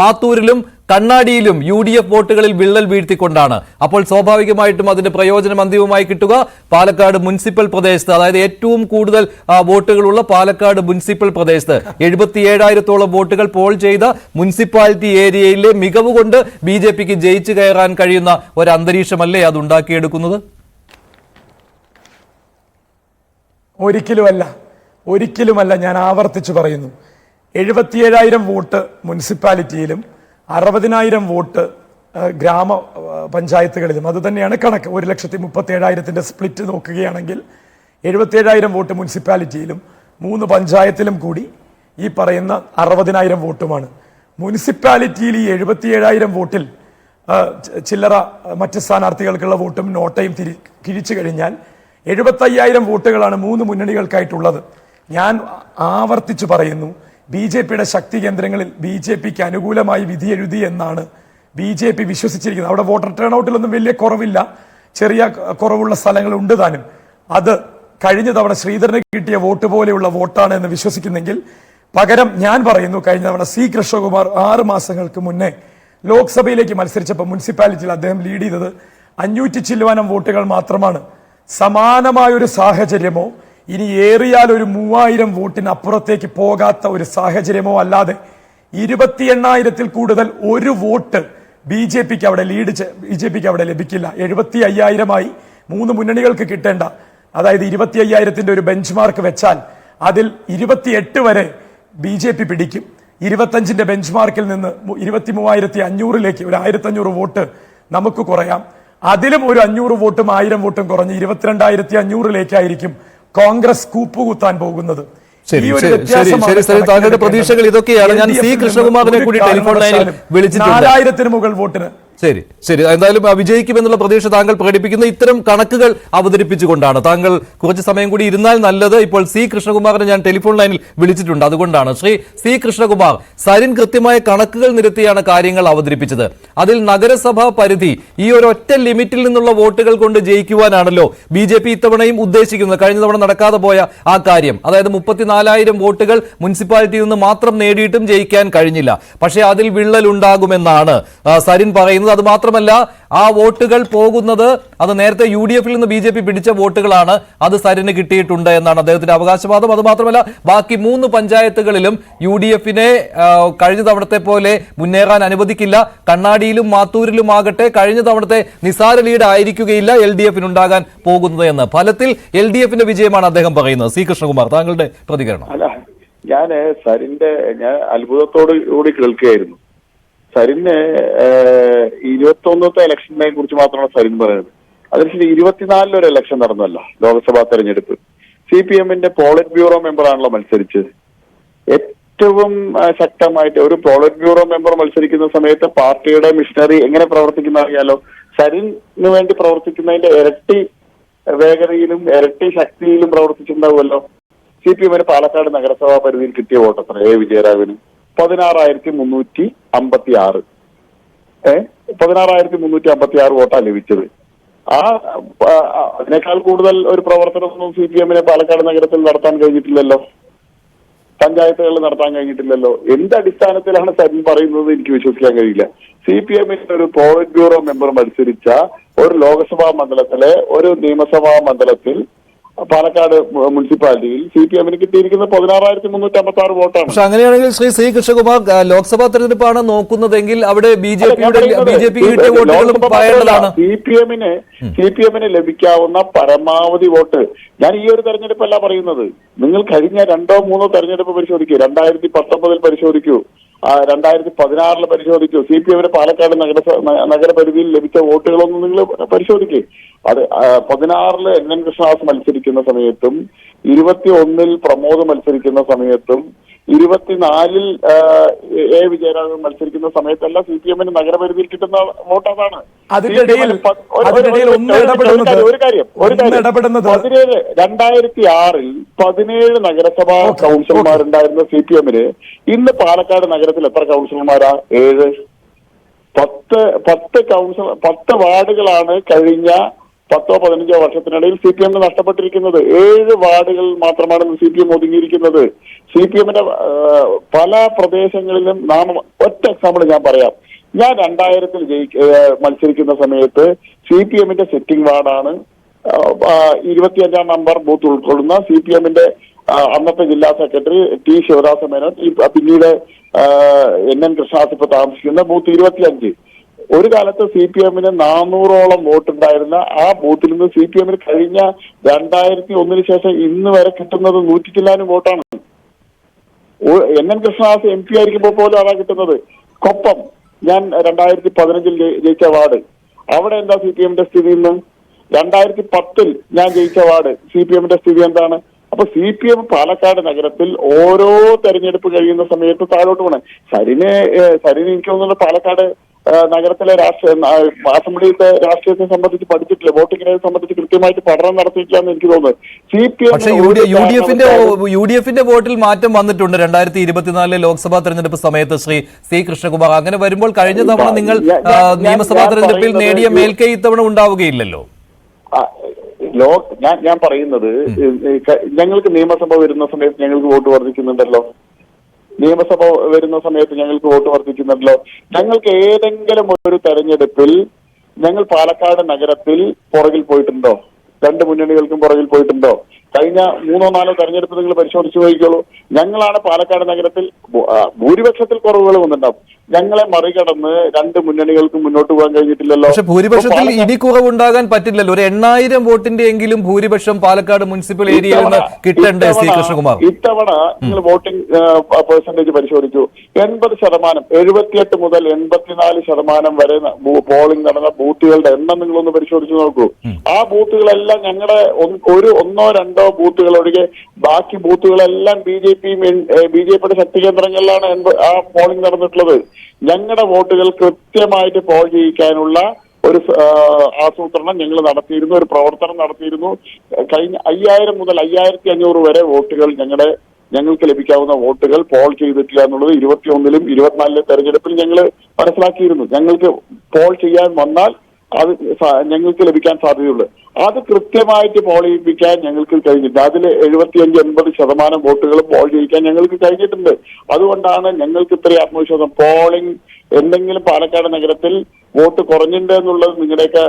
മാത്തൂരിലും കണ്ണാടിയിലും യു ഡി എഫ് വോട്ടുകളിൽ വിള്ളൽ വീഴ്ത്തിക്കൊണ്ടാണ്. അപ്പോൾ സ്വാഭാവികമായിട്ടും അതിന്റെ പ്രയോജനം അന്തിമമായി കിട്ടുക പാലക്കാട് മുനിസിപ്പൽ പ്രദേശത്ത്. അതായത് ഏറ്റവും കൂടുതൽ വോട്ടുകളുള്ള പാലക്കാട് മുനിസിപ്പൽ പ്രദേശത്ത്. എഴുപത്തി ഏഴായിരത്തോളം വോട്ടുകൾ പോൾ ചെയ്ത മുനിസിപ്പാലിറ്റി ഏരിയയിലെ മികവ് കൊണ്ട് ബി ജെ പിക്ക് ജയിച്ചു കയറാൻ കഴിയുന്ന ഒരു അന്തരീക്ഷമല്ലേ അത് ഉണ്ടാക്കിയെടുക്കുന്നത് ഒരിക്കലുമല്ല. ഒരിക്കലുമല്ല ഞാൻ ആവർത്തിച്ചു പറയുന്നു. എഴുപത്തിയേഴായിരം വോട്ട് മുനിസിപ്പാലിറ്റിയിലും അറുപതിനായിരം വോട്ട് ഗ്രാമ പഞ്ചായത്തുകളിലും. അത് തന്നെയാണ് കണക്ക്. ഒരു ലക്ഷത്തി മുപ്പത്തി ഏഴായിരത്തിന്റെ സ്പ്ലിറ്റ് നോക്കുകയാണെങ്കിൽ എഴുപത്തിയേഴായിരം വോട്ട് മുനിസിപ്പാലിറ്റിയിലും മൂന്ന് പഞ്ചായത്തിലും കൂടി ഈ പറയുന്ന അറുപതിനായിരം വോട്ടുമാണ്. മുനിസിപ്പാലിറ്റിയിൽ ഈ എഴുപത്തിയേഴായിരം വോട്ടിൽ ചില്ലറ മറ്റ് സ്ഥാനാർത്ഥികൾക്കുള്ള വോട്ടും നോട്ടയും തിരി കിഴിച്ചു കഴിഞ്ഞാൽ എഴുപത്തയ്യായിരം വോട്ടുകളാണ് മൂന്ന് മുന്നണികൾക്കായിട്ടുള്ളത്. ഞാൻ ആവർത്തിച്ചു പറയുന്നു ബി ജെ പിയുടെ ശക്തി കേന്ദ്രങ്ങളിൽ ബി ജെ പിക്ക് അനുകൂലമായി വിധി എഴുതി എന്നാണ് ബി ജെ പി വിശ്വസിച്ചിരിക്കുന്നത്. അവിടെ വോട്ടർ ടേൺ ഔട്ടിലൊന്നും വലിയ കുറവില്ല. ചെറിയ കുറവുള്ള സ്ഥലങ്ങളുണ്ട് താനും. അത് കഴിഞ്ഞ തവണ ശ്രീധരന് കിട്ടിയ വോട്ട് പോലെയുള്ള വോട്ടാണ് എന്ന് വിശ്വസിക്കുന്നെങ്കിൽ പകരം ഞാൻ പറയുന്നു കഴിഞ്ഞ തവണ സി കൃഷ്ണകുമാർ ആറ് മാസങ്ങൾക്ക് മുന്നേ ലോക്സഭയിലേക്ക് മത്സരിച്ചപ്പോൾ മുനിസിപ്പാലിറ്റിയിൽ അദ്ദേഹം ലീഡ് ചെയ്തത് അഞ്ഞൂറ്റി ചില്ലുവാനം വോട്ടുകൾ മാത്രമാണ്. സമാനമായൊരു സാഹചര്യമോ ഇനി ഏറിയാൽ ഒരു മൂവായിരം വോട്ടിന് അപ്പുറത്തേക്ക് പോകാത്ത ഒരു സാഹചര്യമോ അല്ലാതെ ഇരുപത്തി എണ്ണായിരത്തിൽ കൂടുതൽ ഒരു വോട്ട് ബി ജെ പിക്ക് അവിടെ ലീഡ് ബി ജെ പിക്ക് അവിടെ ലഭിക്കില്ല. എഴുപത്തി അയ്യായിരമായി മൂന്ന് മുന്നണികൾക്ക് കിട്ടേണ്ട അതായത് ഇരുപത്തി അയ്യായിരത്തിന്റെ ഒരു ബെഞ്ച് മാർക്ക് വെച്ചാൽ അതിൽ ഇരുപത്തിയെട്ട് വരെ ബി ജെ പി പിടിക്കും. ഇരുപത്തഞ്ചിന്റെ ബെഞ്ച് മാർക്കിൽ നിന്ന് ഇരുപത്തി മൂവായിരത്തി അഞ്ഞൂറിലേക്ക് ഒരു ആയിരത്തി അഞ്ഞൂറ് വോട്ട് നമുക്ക് കുറയാം. അതിലും ഒരു അഞ്ഞൂറ് വോട്ടും ആയിരം വോട്ടും കുറഞ്ഞ് ഇരുപത്തിരണ്ടായിരത്തി അഞ്ഞൂറിലേക്കായിരിക്കും കോൺഗ്രസ് കൂപ്പുകുത്താൻ പോകുന്നത് താങ്കളുടെ പ്രതീക്ഷകൾ ഇതൊക്കെയാണ്. ഞാൻ സി കൃഷ്ണകുമാറിനെ കൂടി ടെലിഫോൺ ലൈനിൽ വിളിച്ചിട്ടുണ്ട്. നാലായിരത്തിന് മുകൾ വോട്ടിന് ശരി ശരി. എന്തായാലും വിജയിക്കുമെന്നുള്ള പ്രതീക്ഷ താങ്കൾ പ്രകടിപ്പിക്കുന്ന. ഇത്തരം കണക്കുകൾ അവതരിപ്പിച്ചുകൊണ്ടാണ്. താങ്കൾ കുറച്ച് സമയം കൂടി ഇരുന്നാൽ നല്ലത്. ഇപ്പോൾ സി. കൃഷ്ണകുമാറിനെ ഞാൻ ടെലിഫോൺ ലൈനിൽ വിളിച്ചിട്ടുണ്ട്. അതുകൊണ്ടാണ് ശ്രീ സി. കൃഷ്ണകുമാർ സരിൻ കൃത്യമായ കണക്കുകൾ നിരത്തിയാണ് കാര്യങ്ങൾ അവതരിപ്പിച്ചത്. അതിൽ നഗരസഭാ പരിധി ഈ ഒരു ഒറ്റ ലിമിറ്റിൽ നിന്നുള്ള വോട്ടുകൾ കൊണ്ട് ജയിക്കുവാനാണല്ലോ ബി ജെ പി ഇത്തവണയും ഉദ്ദേശിക്കുന്നത്. കഴിഞ്ഞ തവണ നടക്കാതെ പോയ ആ കാര്യം. അതായത് മുപ്പത്തിനാലായിരം വോട്ടുകൾ മുനിസിപ്പാലിറ്റിയിൽ നിന്ന് മാത്രം നേടിയിട്ടും ജയിക്കാൻ കഴിഞ്ഞില്ല. പക്ഷേ അതിൽ വിള്ളലുണ്ടാകുമെന്നാണ് ഉണ്ടാകുമെന്നാണ് സരിൻ പറയുന്നത്. അത് മാത്രമല്ല ആ വോട്ടുകൾ പോകുന്നത് അത് നേരത്തെ യു ഡി എഫിൽ നിന്ന് ബി ജെ പി പിടിച്ച വോട്ടുകളാണ്. അത് സരിന് കിട്ടിയിട്ടുണ്ട് എന്നാണ് അദ്ദേഹത്തിന്റെ അവകാശവാദം. അത് മാത്രമല്ല ബാക്കി മൂന്ന് പഞ്ചായത്തുകളിലും യു ഡി എഫിനെ കഴിഞ്ഞ തവണത്തെ പോലെ മുന്നേറാൻ അനുവദിക്കില്ല. കണ്ണാടിയിലും മാത്തൂരിലും ആകട്ടെ കഴിഞ്ഞ തവണത്തെ നിസാര ലീഡ് ആയിരിക്കുകയില്ല എൽ ഡി എഫിനുണ്ടാകാൻ പോകുന്നത് എന്ന്. ഫലത്തിൽ എൽ ഡി എഫിന്റെ വിജയമാണ് അദ്ദേഹം പറയുന്നത്. സി കൃഷ്ണകുമാർ താങ്കളുടെ പ്രതികരണം. ഞാൻ സരിന്റെ ഞാൻ അത്ഭുതത്തോട് കൂടി കേൾക്കുകയായിരുന്നു. സരിന് ഇരുപത്തി ഒന്നത്തെ ഇലക്ഷനെ കുറിച്ച് മാത്രമാണ് സരിൻ പറയുന്നത്. അതിനുശേഷം ഇരുപത്തിനാലിൽ ഒരു ഇലക്ഷൻ നടന്നല്ലോ ലോക്സഭാ തെരഞ്ഞെടുപ്പ്. സി പി എമ്മിന്റെ പോളിറ്റ് ബ്യൂറോ മെമ്പറാണല്ലോ മത്സരിച്ചത്. ഏറ്റവും ശക്തമായിട്ട് ഒരു പോളിറ്റ് ബ്യൂറോ മെമ്പർ മത്സരിക്കുന്ന സമയത്ത് പാർട്ടിയുടെ മിഷനറി എങ്ങനെ പ്രവർത്തിക്കുന്ന അറിയാലോ? സരിന് വേണ്ടി പ്രവർത്തിക്കുന്നതിന്റെ ഇരട്ടി വേഗതയിലും ഇരട്ടി ശക്തിയിലും പ്രവർത്തിച്ചിട്ടുണ്ടാവുമല്ലോ. സി പി എമ്മിന് പാലക്കാട് നഗരസഭാ പരിധിയിൽ കിട്ടിയ വോട്ടത്ര എ വിജയരാഘവന്? പതിനാറായിരത്തി മുന്നൂറ്റി അമ്പത്തി ആറ് ഏഹ് പതിനാറായിരത്തി മുന്നൂറ്റി അമ്പത്തി ആറ് വോട്ടാണ് ലഭിച്ചത്. ആ ആ, അതിനേക്കാൾ കൂടുതൽ ഒരു പ്രവർത്തനമൊന്നും സി പി എമ്മിന് പാലക്കാട് നഗരത്തിൽ നടത്താൻ കഴിഞ്ഞിട്ടില്ലല്ലോ. പഞ്ചായത്തുകളിൽ നടത്താൻ കഴിഞ്ഞിട്ടില്ലല്ലോ. എന്ത് അടിസ്ഥാനത്തിലാണ് സരിൻ പറയുന്നത് എനിക്ക് വിശ്വസിക്കാൻ കഴിയില്ല. സി പി എമ്മിന്റെ ഒരു പോളിറ്റ് ബ്യൂറോ മെമ്പർ മത്സരിച്ച ഒരു ലോക്സഭാ മണ്ഡലത്തിലെ ഒരു നിയമസഭാ മണ്ഡലത്തിൽ പാലക്കാട് മുനിസിപ്പാലിറ്റിയിൽ സി പി എമ്മിന് കിട്ടിയിരിക്കുന്ന പതിനാറായിരത്തി മുന്നൂറ്റി അമ്പത്തി ആറ് വോട്ടാണ്. പക്ഷെ അങ്ങനെയാണെങ്കിൽ ശ്രീ സി കൃഷ്ണകുമാർ ലോക്സഭാ തെരഞ്ഞെടുപ്പാണ് നോക്കുന്നതെങ്കിൽ അവിടെ ബി ജെ പിയുടെ ബി ജെ പി കിട്ടിയ വോട്ടുകളും പറയേണ്ടതാണ്. സി പി എമ്മിന് സി പി എമ്മിന് ലഭിക്കാവുന്ന പരമാവധി വോട്ട്. ഞാൻ ഈ ഒരു തെരഞ്ഞെടുപ്പല്ല പറയുന്നത്. നിങ്ങൾ കഴിഞ്ഞ രണ്ടോ മൂന്നോ തെരഞ്ഞെടുപ്പ് പരിശോധിക്കൂ. രണ്ടായിരത്തി പത്തൊമ്പതിൽ പരിശോധിക്കൂ. രണ്ടായിരത്തി പതിനാറിൽ പരിശോധിക്കൂ. സി പി എമ്മിന് പാലക്കാട് നഗര നഗരപരിധിയിൽ ലഭിച്ച വോട്ടുകളൊന്നും നിങ്ങൾ പരിശോധിക്കേ. അത് പതിനാറിൽ എൻ എൻ കൃഷ്ണദാസ് മത്സരിക്കുന്ന സമയത്തും ഇരുപത്തി ഒന്നിൽ പ്രമോദ് മത്സരിക്കുന്ന സമയത്തും ഇരുപത്തിനാലിൽ എ വിജയരാഘവൻ മത്സരിക്കുന്ന സമയത്തല്ല സി പി എമ്മിന് നഗരപരിധിയിൽ കിട്ടുന്ന വോട്ട് അതാണ് ഒരു- കാര്യം ഒരു കാര്യം പതിനേഴ് രണ്ടായിരത്തി ആറിൽ പതിനേഴ് നഗരസഭാ കൗൺസിലർമാരുണ്ടായിരുന്ന സി പി എമ്മിന് ഇന്ന് പാലക്കാട് നഗരത്തിൽ എത്ര കൗൺസിലർമാരാ? ഏഴ്. പത്ത് പത്ത് കൗൺസിൽ പത്ത് വാർഡുകളാണ് കഴിഞ്ഞ പത്തോ പതിനഞ്ചോ വർഷത്തിനിടയിൽ സി പി എമ്മിന് നഷ്ടപ്പെട്ടിരിക്കുന്നത്. ഏഴ് വാർഡുകൾ മാത്രമാണ് സി പി എം ഒതുങ്ങിയിരിക്കുന്നത്. സി പി എമ്മിന്റെ പല പ്രദേശങ്ങളിലും നാം ഒറ്റ എക്സാമ്പിൾ ഞാൻ പറയാം. ഞാൻ രണ്ടായിരത്തിൽ ജയി മത്സരിക്കുന്ന സമയത്ത് സി പി എമ്മിന്റെ സിറ്റിംഗ് വാർഡാണ് ഇരുപത്തിയഞ്ചാം നമ്പർ ബൂത്ത് ഉൾക്കൊള്ളുന്ന സി പി എമ്മിന്റെ അന്നത്തെ ജില്ലാ സെക്രട്ടറി ടി ശിവദാസ മേനോൻ പിന്നീട് എൻ എൻ കൃഷ്ണദാസ് ഇപ്പൊ താമസിക്കുന്ന ബൂത്ത് ഇരുപത്തിയഞ്ച്. ഒരു കാലത്ത് സി പി എമ്മിന് നാനൂറോളം വോട്ടുണ്ടായിരുന്ന ആ ബൂത്തിൽ നിന്ന് സി പി എമ്മിന് കഴിഞ്ഞ രണ്ടായിരത്തി ഒന്നിന് ശേഷം ഇന്ന് വരെ കിട്ടുന്നത് നൂറ്റി ചില്ലാനും വോട്ടാണ് N N Krishnadas M P ആയിരിക്കുമ്പോൾ പോലും അതാ കിട്ടുന്നത്. കൊപ്പം ഞാൻ രണ്ടായിരത്തി പതിനഞ്ചിൽ ജയിച്ച വാർഡ്. അവിടെ എന്താ സി പി എമ്മിന്റെ സ്ഥിതി ഇന്ന്? രണ്ടായിരത്തി പത്തിൽ ഞാൻ ജയിച്ച വാർഡ് സി പി എമ്മിന്റെ സ്ഥിതി എന്താണ്? അപ്പൊ സി പി എം പാലക്കാട് നഗരത്തിൽ ഓരോ തെരഞ്ഞെടുപ്പ് കഴിയുന്ന സമയത്ത് താഴോട്ട് പോകണം സരിന് സരിന് എനിക്ക് തോന്നുന്നു പാലക്കാട് നഗരത്തിലെ രാഷ്ട്രീയ അസംബ്ലിയിലെ അസംബ്ലിയിലത്തെ രാഷ്ട്രീയത്തെ സംബന്ധിച്ച് പഠിച്ചിട്ടില്ല. വോട്ടിങ്ങിനെ സംബന്ധിച്ച് കൃത്യമായിട്ട് പഠനം നടത്തിയിട്ടില്ലെന്ന് എനിക്ക് തോന്നുന്നത് സി പി പക്ഷേ യു ഡി എഫിന്റെ വോട്ടിൽ മാറ്റം വന്നിട്ടുണ്ട്. രണ്ടായിരത്തി ഇരുപത്തിനാലിലെ ലോക്സഭാ തെരഞ്ഞെടുപ്പ് സമയത്ത് ശ്രീ സി കൃഷ്ണകുമാർ. അങ്ങനെ വരുമ്പോൾ കഴിഞ്ഞ തവണ നിങ്ങൾ നിയമസഭാ തെരഞ്ഞെടുപ്പിൽ നേടിയ മേൽക്കൈ ഇത്തവണ ഉണ്ടാവുകയില്ലല്ലോ? ലോ ഞാൻ ഞാൻ പറയുന്നത് ഞങ്ങൾക്ക് നിയമസഭ വരുന്ന സമയത്ത് ഞങ്ങൾക്ക് വോട്ട് വർദ്ധിക്കുന്നുണ്ടല്ലോ. നിയമസഭ വരുന്ന സമയത്ത് ഞങ്ങൾക്ക് വോട്ട് വർദ്ധിക്കുന്നുണ്ടല്ലോ. ഞങ്ങൾക്ക് ഏതെങ്കിലും ഒരു തെരഞ്ഞെടുപ്പിൽ ഞങ്ങൾ പാലക്കാട് നഗരത്തിൽ പുറകിൽ പോയിട്ടുണ്ടോ? രണ്ട് മുന്നണികൾക്കും പുറകിൽ പോയിട്ടുണ്ടോ? കഴിഞ്ഞ മൂന്നോ നാലോ തെരഞ്ഞെടുപ്പ് നിങ്ങൾ പരിശോധിച്ചു നോക്കിക്കോളൂ. ഞങ്ങളാണ് പാലക്കാട് നഗരത്തിൽ ഭൂരിപക്ഷത്തിൽ കുറവുകൾ വന്നിട്ടുണ്ടാവും. ഞങ്ങളെ മറികടന്ന് രണ്ട് മുന്നണികൾക്കും മുന്നോട്ട് പോകാൻ കഴിഞ്ഞിട്ടില്ലല്ലോ. പക്ഷെ ഭൂരിപക്ഷത്തിൽ കുറവുണ്ടാകാൻ പറ്റില്ലല്ലോ. ഒരു എണ്ണായിരം വോട്ടിന്റെ എങ്കിലും ഭൂരിപക്ഷം പാലക്കാട് മുനിസിപ്പൽ ഏരിയയിൽ നിന്ന് കിട്ടണ്ടേ സി കൃഷ്ണകുമാർ? ഇത്തവണ നിങ്ങൾ വോട്ടിംഗ് പെർസെന്റേജ് പരിശോധിച്ചു. എൺപത് ശതമാനം എഴുപത്തിയെട്ട് മുതൽ എൺപത്തിനാല് ശതമാനം വരെ പോളിംഗ് നടന്ന ബൂത്തുകളുടെ എണ്ണം നിങ്ങൾ ഒന്ന് പരിശോധിച്ചു നോക്കൂ. ആ ബൂത്തുകളെല്ലാം ഞങ്ങളുടെ ഒരു ഒന്നോ രണ്ടോ ബൂത്തുകൾ ഒഴികെ ബാക്കി ബൂത്തുകളെല്ലാം B J P B J പിയുടെ ശക്തി കേന്ദ്രങ്ങളിലാണ് ആ പോളിംഗ് നടന്നിട്ടുള്ളത്. ഞങ്ങളുടെ വോട്ടുകൾ കൃത്യമായിട്ട് പോൾ ചെയ്യിക്കാനുള്ള ഒരു ആസൂത്രണം ഞങ്ങൾ നടത്തിയിരുന്നു ഒരു പ്രവർത്തനം നടത്തിയിരുന്നു. കഴിഞ്ഞ അയ്യായിരം മുതൽ അയ്യായിരത്തി അഞ്ഞൂറ് വരെ വോട്ടുകൾ ഞങ്ങളുടെ ഞങ്ങൾക്ക് ലഭിക്കാവുന്ന വോട്ടുകൾ പോൾ ചെയ്തിട്ടില്ല എന്നുള്ളത് ഇരുപത്തിയൊന്നിലും ഇരുപത്തിനാലിലെ തെരഞ്ഞെടുപ്പിൽ ഞങ്ങൾ മനസ്സിലാക്കിയിരുന്നു. ഞങ്ങൾക്ക് പോൾ ചെയ്യാൻ വന്നാൽ അത് ഞങ്ങൾക്ക് ലഭിക്കാൻ സാധ്യതയുള്ളൂ. അത് കൃത്യമായിട്ട് പോൾ ചെയ്യിപ്പിക്കാൻ ഞങ്ങൾക്ക് കഴിഞ്ഞിട്ടുണ്ട്. അതിൽ എഴുപത്തിയഞ്ച് എൺപത് ശതമാനം വോട്ടുകൾ പോൾ ചെയ്യിക്കാൻ ഞങ്ങൾക്ക് കഴിഞ്ഞിട്ടുണ്ട്. അതുകൊണ്ടാണ് ഞങ്ങൾക്ക് ഇത്രയും ആത്മവിശ്വാസം. പോളിംഗ് എന്തെങ്കിലും പാലക്കാട് നഗരത്തിൽ വോട്ട് കുറഞ്ഞിട്ടുണ്ട് എന്നുള്ളത് നിങ്ങളുടെയൊക്കെ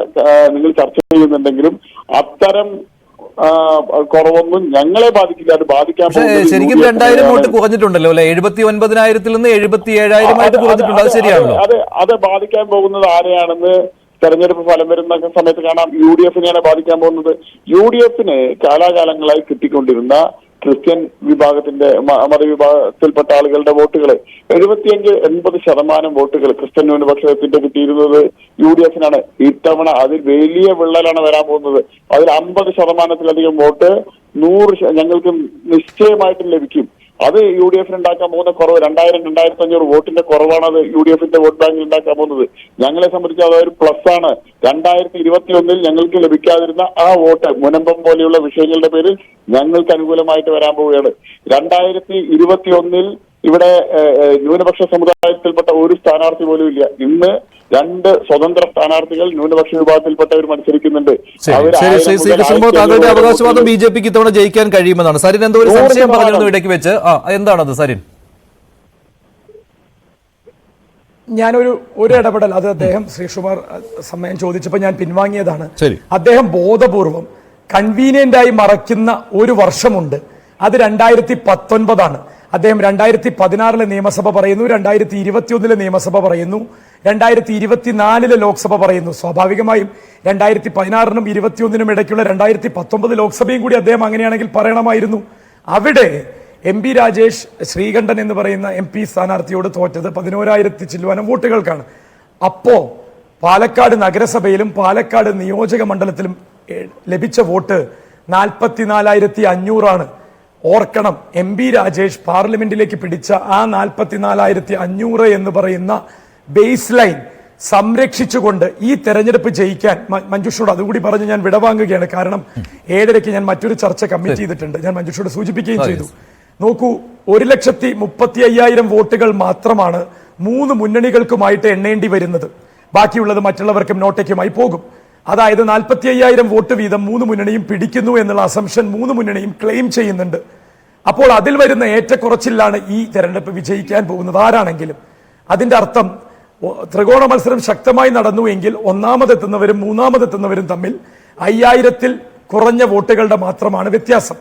നിങ്ങൾ ചർച്ച ചെയ്യുന്നുണ്ടെങ്കിലും അത്തരം കുറവൊന്നും ഞങ്ങളെ ബാധിക്കില്ല. അത് ബാധിക്കാൻ ശരിക്കും രണ്ടായിരം വോട്ട് കുറഞ്ഞിട്ടുണ്ടല്ലോ അല്ലെ? എഴുപത്തി ഒൻപതിനായിരത്തിൽ നിന്ന് എഴുപത്തി ഏഴായിരമായിട്ട് കുറഞ്ഞിട്ടുണ്ട്? അത് അത് ശരിയാണല്ലോ. അത് അത് ബാധിക്കാൻ പോകുന്നത് ആരെയാണെന്ന് തെരഞ്ഞെടുപ്പ് ഫലം വരുന്ന സമയത്ത് കാണാം യു ഡി എഫിനെയാണ് ബാധിക്കാൻ പോകുന്നത്. യു ഡി എഫിന് കാലാകാലങ്ങളായി കിട്ടിക്കൊണ്ടിരുന്ന ക്രിസ്ത്യൻ വിഭാഗത്തിന്റെ മതവിഭാഗത്തിൽപ്പെട്ട ആളുകളുടെ വോട്ടുകൾ എഴുപത്തിയഞ്ച് എൺപത് ശതമാനം വോട്ടുകൾ ക്രിസ്ത്യൻ ന്യൂനപക്ഷത്തിന്റെ കിട്ടിയിരുന്നത് യു ഡി എഫിനാണ് ഇത്തവണ അതിൽ വലിയ വിള്ളലാണ് വരാൻ പോകുന്നത്. അതിൽ അമ്പത് ശതമാനത്തിലധികം വോട്ട് നൂറ് ഞങ്ങൾക്ക് നിശ്ചയമായിട്ടും ലഭിക്കും. അത് യു ഡി എഫിന് ഉണ്ടാക്കാൻ പോകുന്ന കുറവ് രണ്ടായിരം രണ്ടായിരത്തി അഞ്ഞൂറ് വോട്ടിന്റെ കുറവാണ് അത് യു ഡി എഫിന്റെ വോട്ട് ബാങ്കിൽ ഉണ്ടാക്കാൻ പോകുന്നത്. ഞങ്ങളെ സംബന്ധിച്ച് അതൊരു പ്ലസ് ആണ്. രണ്ടായിരത്തി ഇരുപത്തി ഒന്നിൽ ഞങ്ങൾക്ക് ലഭിക്കാതിരുന്ന ആ വോട്ട് മുനമ്പം പോലെയുള്ള വിഷയങ്ങളുടെ പേരിൽ ഞങ്ങൾക്ക് അനുകൂലമായിട്ട് വരാൻ പോവുകയാണ്. രണ്ടായിരത്തി ഇരുപത്തി ഒന്നിൽ ഇവിടെ ന്യൂനപക്ഷ സമുദായത്തിൽപ്പെട്ട ഒരു സ്ഥാനാർത്ഥി പോലും ഇല്ല. ഇന്ന് രണ്ട് സ്വതന്ത്ര സ്ഥാനാർത്ഥികൾ ന്യൂനപക്ഷ വിഭാഗത്തിൽപ്പെട്ടവർ മത്സരിക്കുന്നുണ്ട്. അവരുടെ അവകാശവാദം ബി ജെ പിക്ക് ഇത്തവണ ജയിക്കാൻ കഴിയുമെന്നാണ്. സരിൻ എന്തോ ഒരു സംശയം. പറഞ്ഞിരുന്നു ഇടയ്ക്ക് വെച്ച്? ആ എന്താണത് സരിൻ? ഞാനൊരു ഒരു ഇടപെടൽ. അത് അദ്ദേഹം ശ്രീകുമാർ സമയം ചോദിച്ചപ്പോൾ ഞാൻ പിൻവാങ്ങിയതാണ്. അദ്ദേഹം ബോധപൂർവം കൺവീനിയന്റായി മറയ്ക്കുന്ന ഒരു വർഷമുണ്ട്. അത് രണ്ടായിരത്തി പത്തൊൻപതാണ്. അദ്ദേഹം രണ്ടായിരത്തി പതിനാറിലെ നിയമസഭ പറയുന്നു രണ്ടായിരത്തി ഇരുപത്തിയൊന്നിലെ നിയമസഭ പറയുന്നു രണ്ടായിരത്തി ഇരുപത്തിനാലിലെ ലോക്സഭ പറയുന്നു. സ്വാഭാവികമായും രണ്ടായിരത്തി പതിനാറിനും ഇരുപത്തിയൊന്നിനും ഇടയ്ക്കുള്ള രണ്ടായിരത്തി പത്തൊമ്പത് ലോക്സഭയും കൂടി അദ്ദേഹം അങ്ങനെയാണെങ്കിൽ പറയണമായിരുന്നു. അവിടെ എം പി രാജേഷ് ശ്രീകണ്ഠൻ എന്ന് പറയുന്ന എം പി സ്ഥാനാർത്ഥിയോട് തോറ്റത് പതിനോരായിരത്തി ചില്ലുവാനം വോട്ടുകൾക്കാണ്. അപ്പോ പാലക്കാട് നഗരസഭയിലും പാലക്കാട് നിയോജക മണ്ഡലത്തിലും ലഭിച്ച വോട്ട് നാൽപ്പത്തിനാലായിരത്തി അഞ്ഞൂറാണ്. ഓർക്കണം എം പി രാജേഷ് പാർലമെന്റിലേക്ക് പിടിച്ച ആ നാൽപ്പത്തിനാലായിരത്തി അഞ്ഞൂറ് എന്ന് പറയുന്ന ബേസ് ലൈൻ സംരക്ഷിച്ചുകൊണ്ട് ഈ തെരഞ്ഞെടുപ്പ് ജയിക്കാൻ മഞ്ജുഷോട് അതുകൂടി പറഞ്ഞ് ഞാൻ വിടവാങ്ങുകയാണ്. കാരണം ഏഴരയ്ക്ക് ഞാൻ മറ്റൊരു ചർച്ച കമ്മിറ്റ് ചെയ്തിട്ടുണ്ട്. ഞാൻ മഞ്ജുഷോട് സൂചിപ്പിക്കുകയും ചെയ്തു. നോക്കൂ ഒരു ലക്ഷത്തി മുപ്പത്തി അയ്യായിരം വോട്ടുകൾ മാത്രമാണ് മൂന്ന് മുന്നണികൾക്കുമായിട്ട് എണ്ണേണ്ടി വരുന്നത്. ബാക്കിയുള്ളത് മറ്റുള്ളവർക്കും നോട്ടയ്ക്കുമായി പോകും. അതായത് നാൽപ്പത്തി അയ്യായിരം വോട്ട് വീതം മൂന്ന് മുന്നണിയും പിടിക്കുന്നു എന്നുള്ള അസംഷൻ മൂന്ന് മുന്നണിയും ക്ലെയിം ചെയ്യുന്നുണ്ട്. അപ്പോൾ അതിൽ വരുന്ന ഏറ്റക്കുറച്ചിലാണ് ഈ തെരഞ്ഞെടുപ്പ് വിജയിക്കാൻ പോകുന്നത്. ആരാണെങ്കിലും. അതിന്റെ അർത്ഥം ത്രികോണ മത്സരം ശക്തമായി നടന്നു എങ്കിൽ ഒന്നാമതെത്തുന്നവരും മൂന്നാമതെത്തുന്നവരും തമ്മിൽ അയ്യായിരത്തിൽ കുറഞ്ഞ വോട്ടുകളുടെ മാത്രമാണ് വ്യത്യാസം.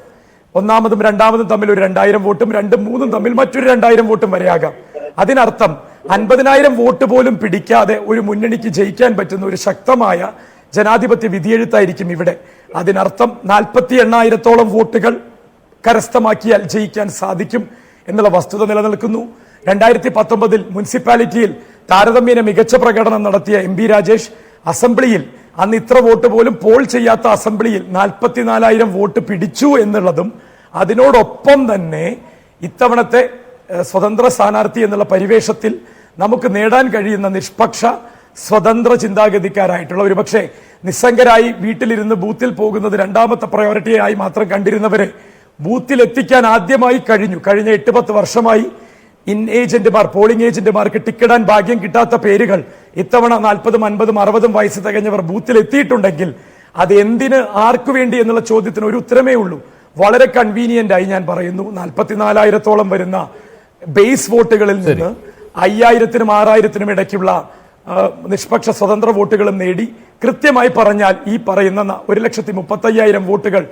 ഒന്നാമതും രണ്ടാമതും തമ്മിൽ ഒരു രണ്ടായിരം വോട്ടും രണ്ടും മൂന്നും തമ്മിൽ മറ്റൊരു രണ്ടായിരം വോട്ടും വരെയാകാം. അതിനർത്ഥം അൻപതിനായിരം വോട്ട് പോലും പിടിക്കാതെ ഒരു മുന്നണിക്ക് ജയിക്കാൻ പറ്റുന്ന ഒരു ശക്തമായ ജനാധിപത്യ വിധിയെഴുത്തായിരിക്കും ഇവിടെ. അതിനർത്ഥം നാൽപ്പത്തി എണ്ണായിരത്തോളം വോട്ടുകൾ കരസ്ഥമാക്കിയാൽ ജയിക്കാൻ സാധിക്കും എന്നുള്ള വസ്തുത നിലനിൽക്കുന്നു. രണ്ടായിരത്തി പത്തൊമ്പതിൽ മുനിസിപ്പാലിറ്റിയിൽ താരതമ്യേന മികച്ച പ്രകടനം നടത്തിയ എം ബി രാജേഷ് അസംബ്ലിയിൽ അന്ന് ഇത്ര വോട്ട് പോലും പോൾ ചെയ്യാത്ത അസംബ്ലിയിൽ നാൽപ്പത്തിനാലായിരം വോട്ട് പിടിച്ചു എന്നുള്ളതും അതിനോടൊപ്പം തന്നെ ഇത്തവണത്തെ സ്വതന്ത്ര സ്ഥാനാർത്ഥി എന്നുള്ള പരിവേഷത്തിൽ നമുക്ക് നേടാൻ കഴിയുന്ന നിഷ്പക്ഷ സ്വതന്ത്ര ചിന്താഗതിക്കാരായിട്ടുള്ള ഒരുപക്ഷെ നിസ്സംഗരായി വീട്ടിലിരുന്ന് ബൂത്തിൽ പോകുന്നത് രണ്ടാമത്തെ പ്രയോറിറ്റിയായി മാത്രം കണ്ടിരുന്നവരെ ബൂത്തിൽ എത്തിക്കാൻ ആദ്യമായി കഴിഞ്ഞു. കഴിഞ്ഞ എട്ട് പത്ത് വർഷമായി ഇൻ ഏജന്റുമാർ പോളിംഗ് ഏജന്റുമാർക്ക് ടിക്കറ്റാൻ ഭാഗ്യം കിട്ടാത്ത പേരുകൾ ഇത്തവണ നാൽപ്പതും അൻപതും അറുപതും വയസ്സ് തികഞ്ഞവർ ബൂത്തിൽ എത്തിയിട്ടുണ്ടെങ്കിൽ അത് എന്തിന് ആർക്കു വേണ്ടി എന്നുള്ള ചോദ്യത്തിന് ഒരു ഉത്തരമേ ഉള്ളൂ. വളരെ കൺവീനിയന്റ് ആയി ഞാൻ പറയുന്നു. നാൽപ്പത്തിനാലായിരത്തോളം വരുന്ന ബേസ് വോട്ടുകളിൽ നിന്ന് അയ്യായിരത്തിനും ആറായിരത്തിനും ഇടയ്ക്കുള്ള നിഷ്പക്ഷ സ്വതന്ത്ര വോട്ടുകളും നേടി കൃത്യമായി പറഞ്ഞാൽ ഈ പറയുന്ന ഒരു ലക്ഷത്തി മുപ്പത്തയ്യായിരം വോട്ടുകൾ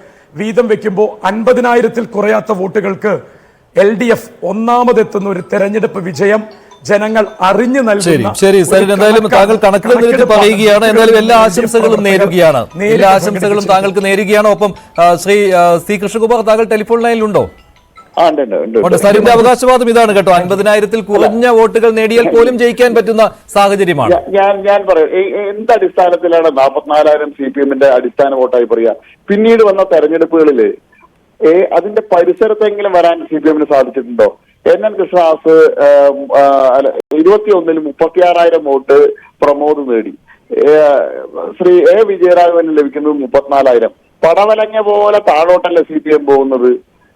വീതം വെക്കുമ്പോൾ അൻപതിനായിരത്തിൽ കുറയാത്ത വോട്ടുകൾക്ക് എൽ ഡി എഫ് ഒന്നാമതെത്തുന്ന ഒരു തെരഞ്ഞെടുപ്പ് വിജയം ജനങ്ങൾ അറിഞ്ഞു ശരി ശരി സരിൻ എന്തായാലും താങ്കൾ കണക്കുകൾ പറയുകയാണ്. എന്തായാലും എല്ലാ ആശംസകളും നേരുകയാണ്. എല്ലാ ആശംസകളും താങ്കൾക്ക് നേരുകയാണ്. ഒപ്പം ശ്രീ സി കൃഷ്ണകുമാർ താങ്കൾ ടെലിഫോൺ ലൈനിലുണ്ടോ? സരിന്റെ അവകാശവാദം ഇതാണ് കേട്ടോ. അൻപതിനായിരത്തിൽ കുറഞ്ഞ വോട്ടുകൾ നേടിയാൽ പോലും ജയിക്കാൻ പറ്റുന്ന സാഹചര്യമാണ്. ഞാൻ ഞാൻ പറയാം എന്ത് അടിസ്ഥാനത്തിലാണ് നാൽപ്പത്തിനാലായിരം സി പി എമ്മിന്റെ അടിസ്ഥാന വോട്ടായി പറയുക? പിന്നീട് വന്ന തെരഞ്ഞെടുപ്പുകളിൽ ഏ അതിന്റെ പരിസരത്തെങ്കിലും വരാൻ സി പി എമ്മിന് സാധിച്ചിട്ടുണ്ടോ? എൻ എൻ കൃഷ്ണദാസ് ഇരുപത്തിയൊന്നിൽ മുപ്പത്തിയാറായിരം വോട്ട് പ്രമോദ് നേടി. ശ്രീ എ വിജയരാഘവന് ലഭിക്കുന്നത് മുപ്പത്തിനാലായിരം. പടവലങ്ങ പോലെ താഴോട്ടല്ല സി പി എം പോകുന്നത്?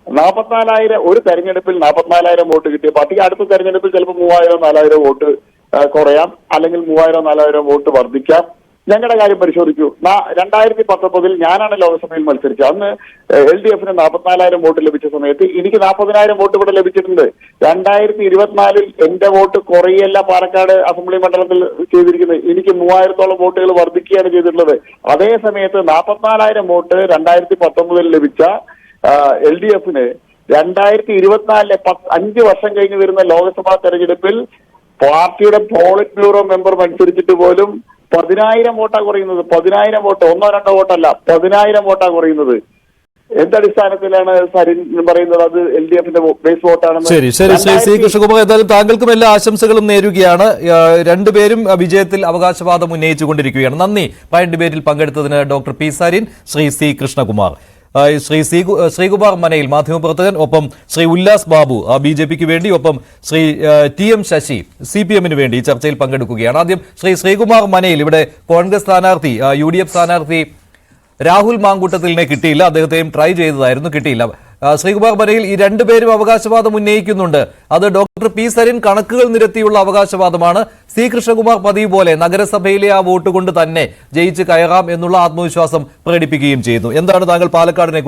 നാൽപ്പത്തിനാലായിരം ഒരു തെരഞ്ഞെടുപ്പിൽ നാൽപ്പത്തിനാലായിരം വോട്ട് കിട്ടിയ പാർട്ടി അടുത്ത തെരഞ്ഞെടുപ്പിൽ ചിലപ്പോൾ മൂവായിരം നാലായിരം വോട്ട് കുറയാം. അല്ലെങ്കിൽ മൂവായിരം നാലായിരം വോട്ട് വർദ്ധിക്കാം. ഞങ്ങളുടെ കാര്യം പരിശോധിക്കൂ. നാ- രണ്ടായിരത്തി പത്തൊമ്പതിൽ ഞാനാണ് ലോക്സഭയിൽ മത്സരിച്ചത്. അന്ന് എൽ ഡി എഫിന് നാൽപ്പത്തിനാലായിരം വോട്ട് ലഭിച്ച സമയത്ത് എനിക്ക് നാൽപ്പതിനായിരം വോട്ട് ഇവിടെ ലഭിച്ചിട്ടുണ്ട്. രണ്ടായിരത്തി ഇരുപത്തിനാലിൽ എന്റെ വോട്ട് കുറയല്ല പാലക്കാട് അസംബ്ലി മണ്ഡലത്തിൽ ചെയ്തിരിക്കുന്നത്. എനിക്ക് മൂവായിരത്തോളം വോട്ടുകൾ വർദ്ധിക്കുകയാണ് ചെയ്തിട്ടുള്ളത്. അതേ സമയത്ത് നാൽപ്പത്തിനാലായിരം വോട്ട് രണ്ടായിരത്തി പത്തൊമ്പതിൽ ലഭിച്ച എൽ ഡി എഫിന് രണ്ടായിരത്തി ഇരുപത്തിനാലിലെ അഞ്ച് വർഷം കഴിഞ്ഞ് വരുന്ന ലോക്സഭാ തെരഞ്ഞെടുപ്പിൽ പാർട്ടിയുടെ പോളിറ്റ് ബ്യൂറോ മെമ്പർ മത്സരിച്ചിട്ട് പോലും പതിനായിരം വോട്ടാ കുറയുന്നത്. പതിനായിരം വോട്ട് ഒന്നോ രണ്ടോ വോട്ടല്ല പതിനായിരം വോട്ടാ കുറയുന്നത്. എന്തടിസ്ഥാനത്തിലാണ് സരിൻ പറയുന്നത്? അത് എൽ ഡി എഫിന്റെ ബേസ് വോട്ടാണെന്ന് ശരി ശരി കൃഷ്ണകുമാർ. എന്തായാലും താങ്കൾക്കും എല്ലാ ആശംസകളും നേരുകയാണ്. രണ്ടുപേരും വിജയത്തിൽ അവകാശവാദം ഉന്നയിച്ചുകൊണ്ടിരിക്കുകയാണ്. നന്ദി. പയൻ ഡിബേറ്റിൽ പങ്കെടുത്തതിന് doctor P Sarin Shri C Krishnakumar. Shri Sreekumar Manayil മാധ്യമപ്രവർത്തകൻ ഒപ്പം ശ്രീ ഉല്ലാസ് ബാബു ബി ജെ പിക്ക് വേണ്ടി ഒപ്പം Shri T M Sasi C P എമ്മിന് വേണ്ടി ചർച്ചയിൽ പങ്കെടുക്കുകയാണ്. ആദ്യം ശ്രീ ശ്രീകുമാർ മനയിൽ ഇവിടെ കോൺഗ്രസ് സ്ഥാനാർത്ഥി യു ഡി എഫ് സ്ഥാനാർത്ഥി രാഹുൽ മാങ്കൂട്ടത്തിലിനെ കിട്ടിയില്ല. അദ്ദേഹത്തെയും ട്രൈ ചെയ്തതായിരുന്നു കിട്ടിയില്ല. ശ്രീകുമാർ ബരയിൽ ഈ രണ്ടുപേരും അവകാശവാദം ഉന്നയിക്കുന്നുണ്ട്. അത് ഡോക്ടർ പി സരിൻ കണക്കുകൾ നിരത്തിയുള്ള അവകാശവാദമാണ്. സി കൃഷ്ണകുമാർ പതിവ് പോലെ നഗരസഭയിലെ ആ വോട്ട് കൊണ്ട് തന്നെ ജയിച്ച് കയറാം എന്നുള്ള ആത്മവിശ്വാസം പ്രകടിപ്പിക്കുകയും ചെയ്യുന്നു എന്താണ് താങ്കൾ പാലക്കാടിനെ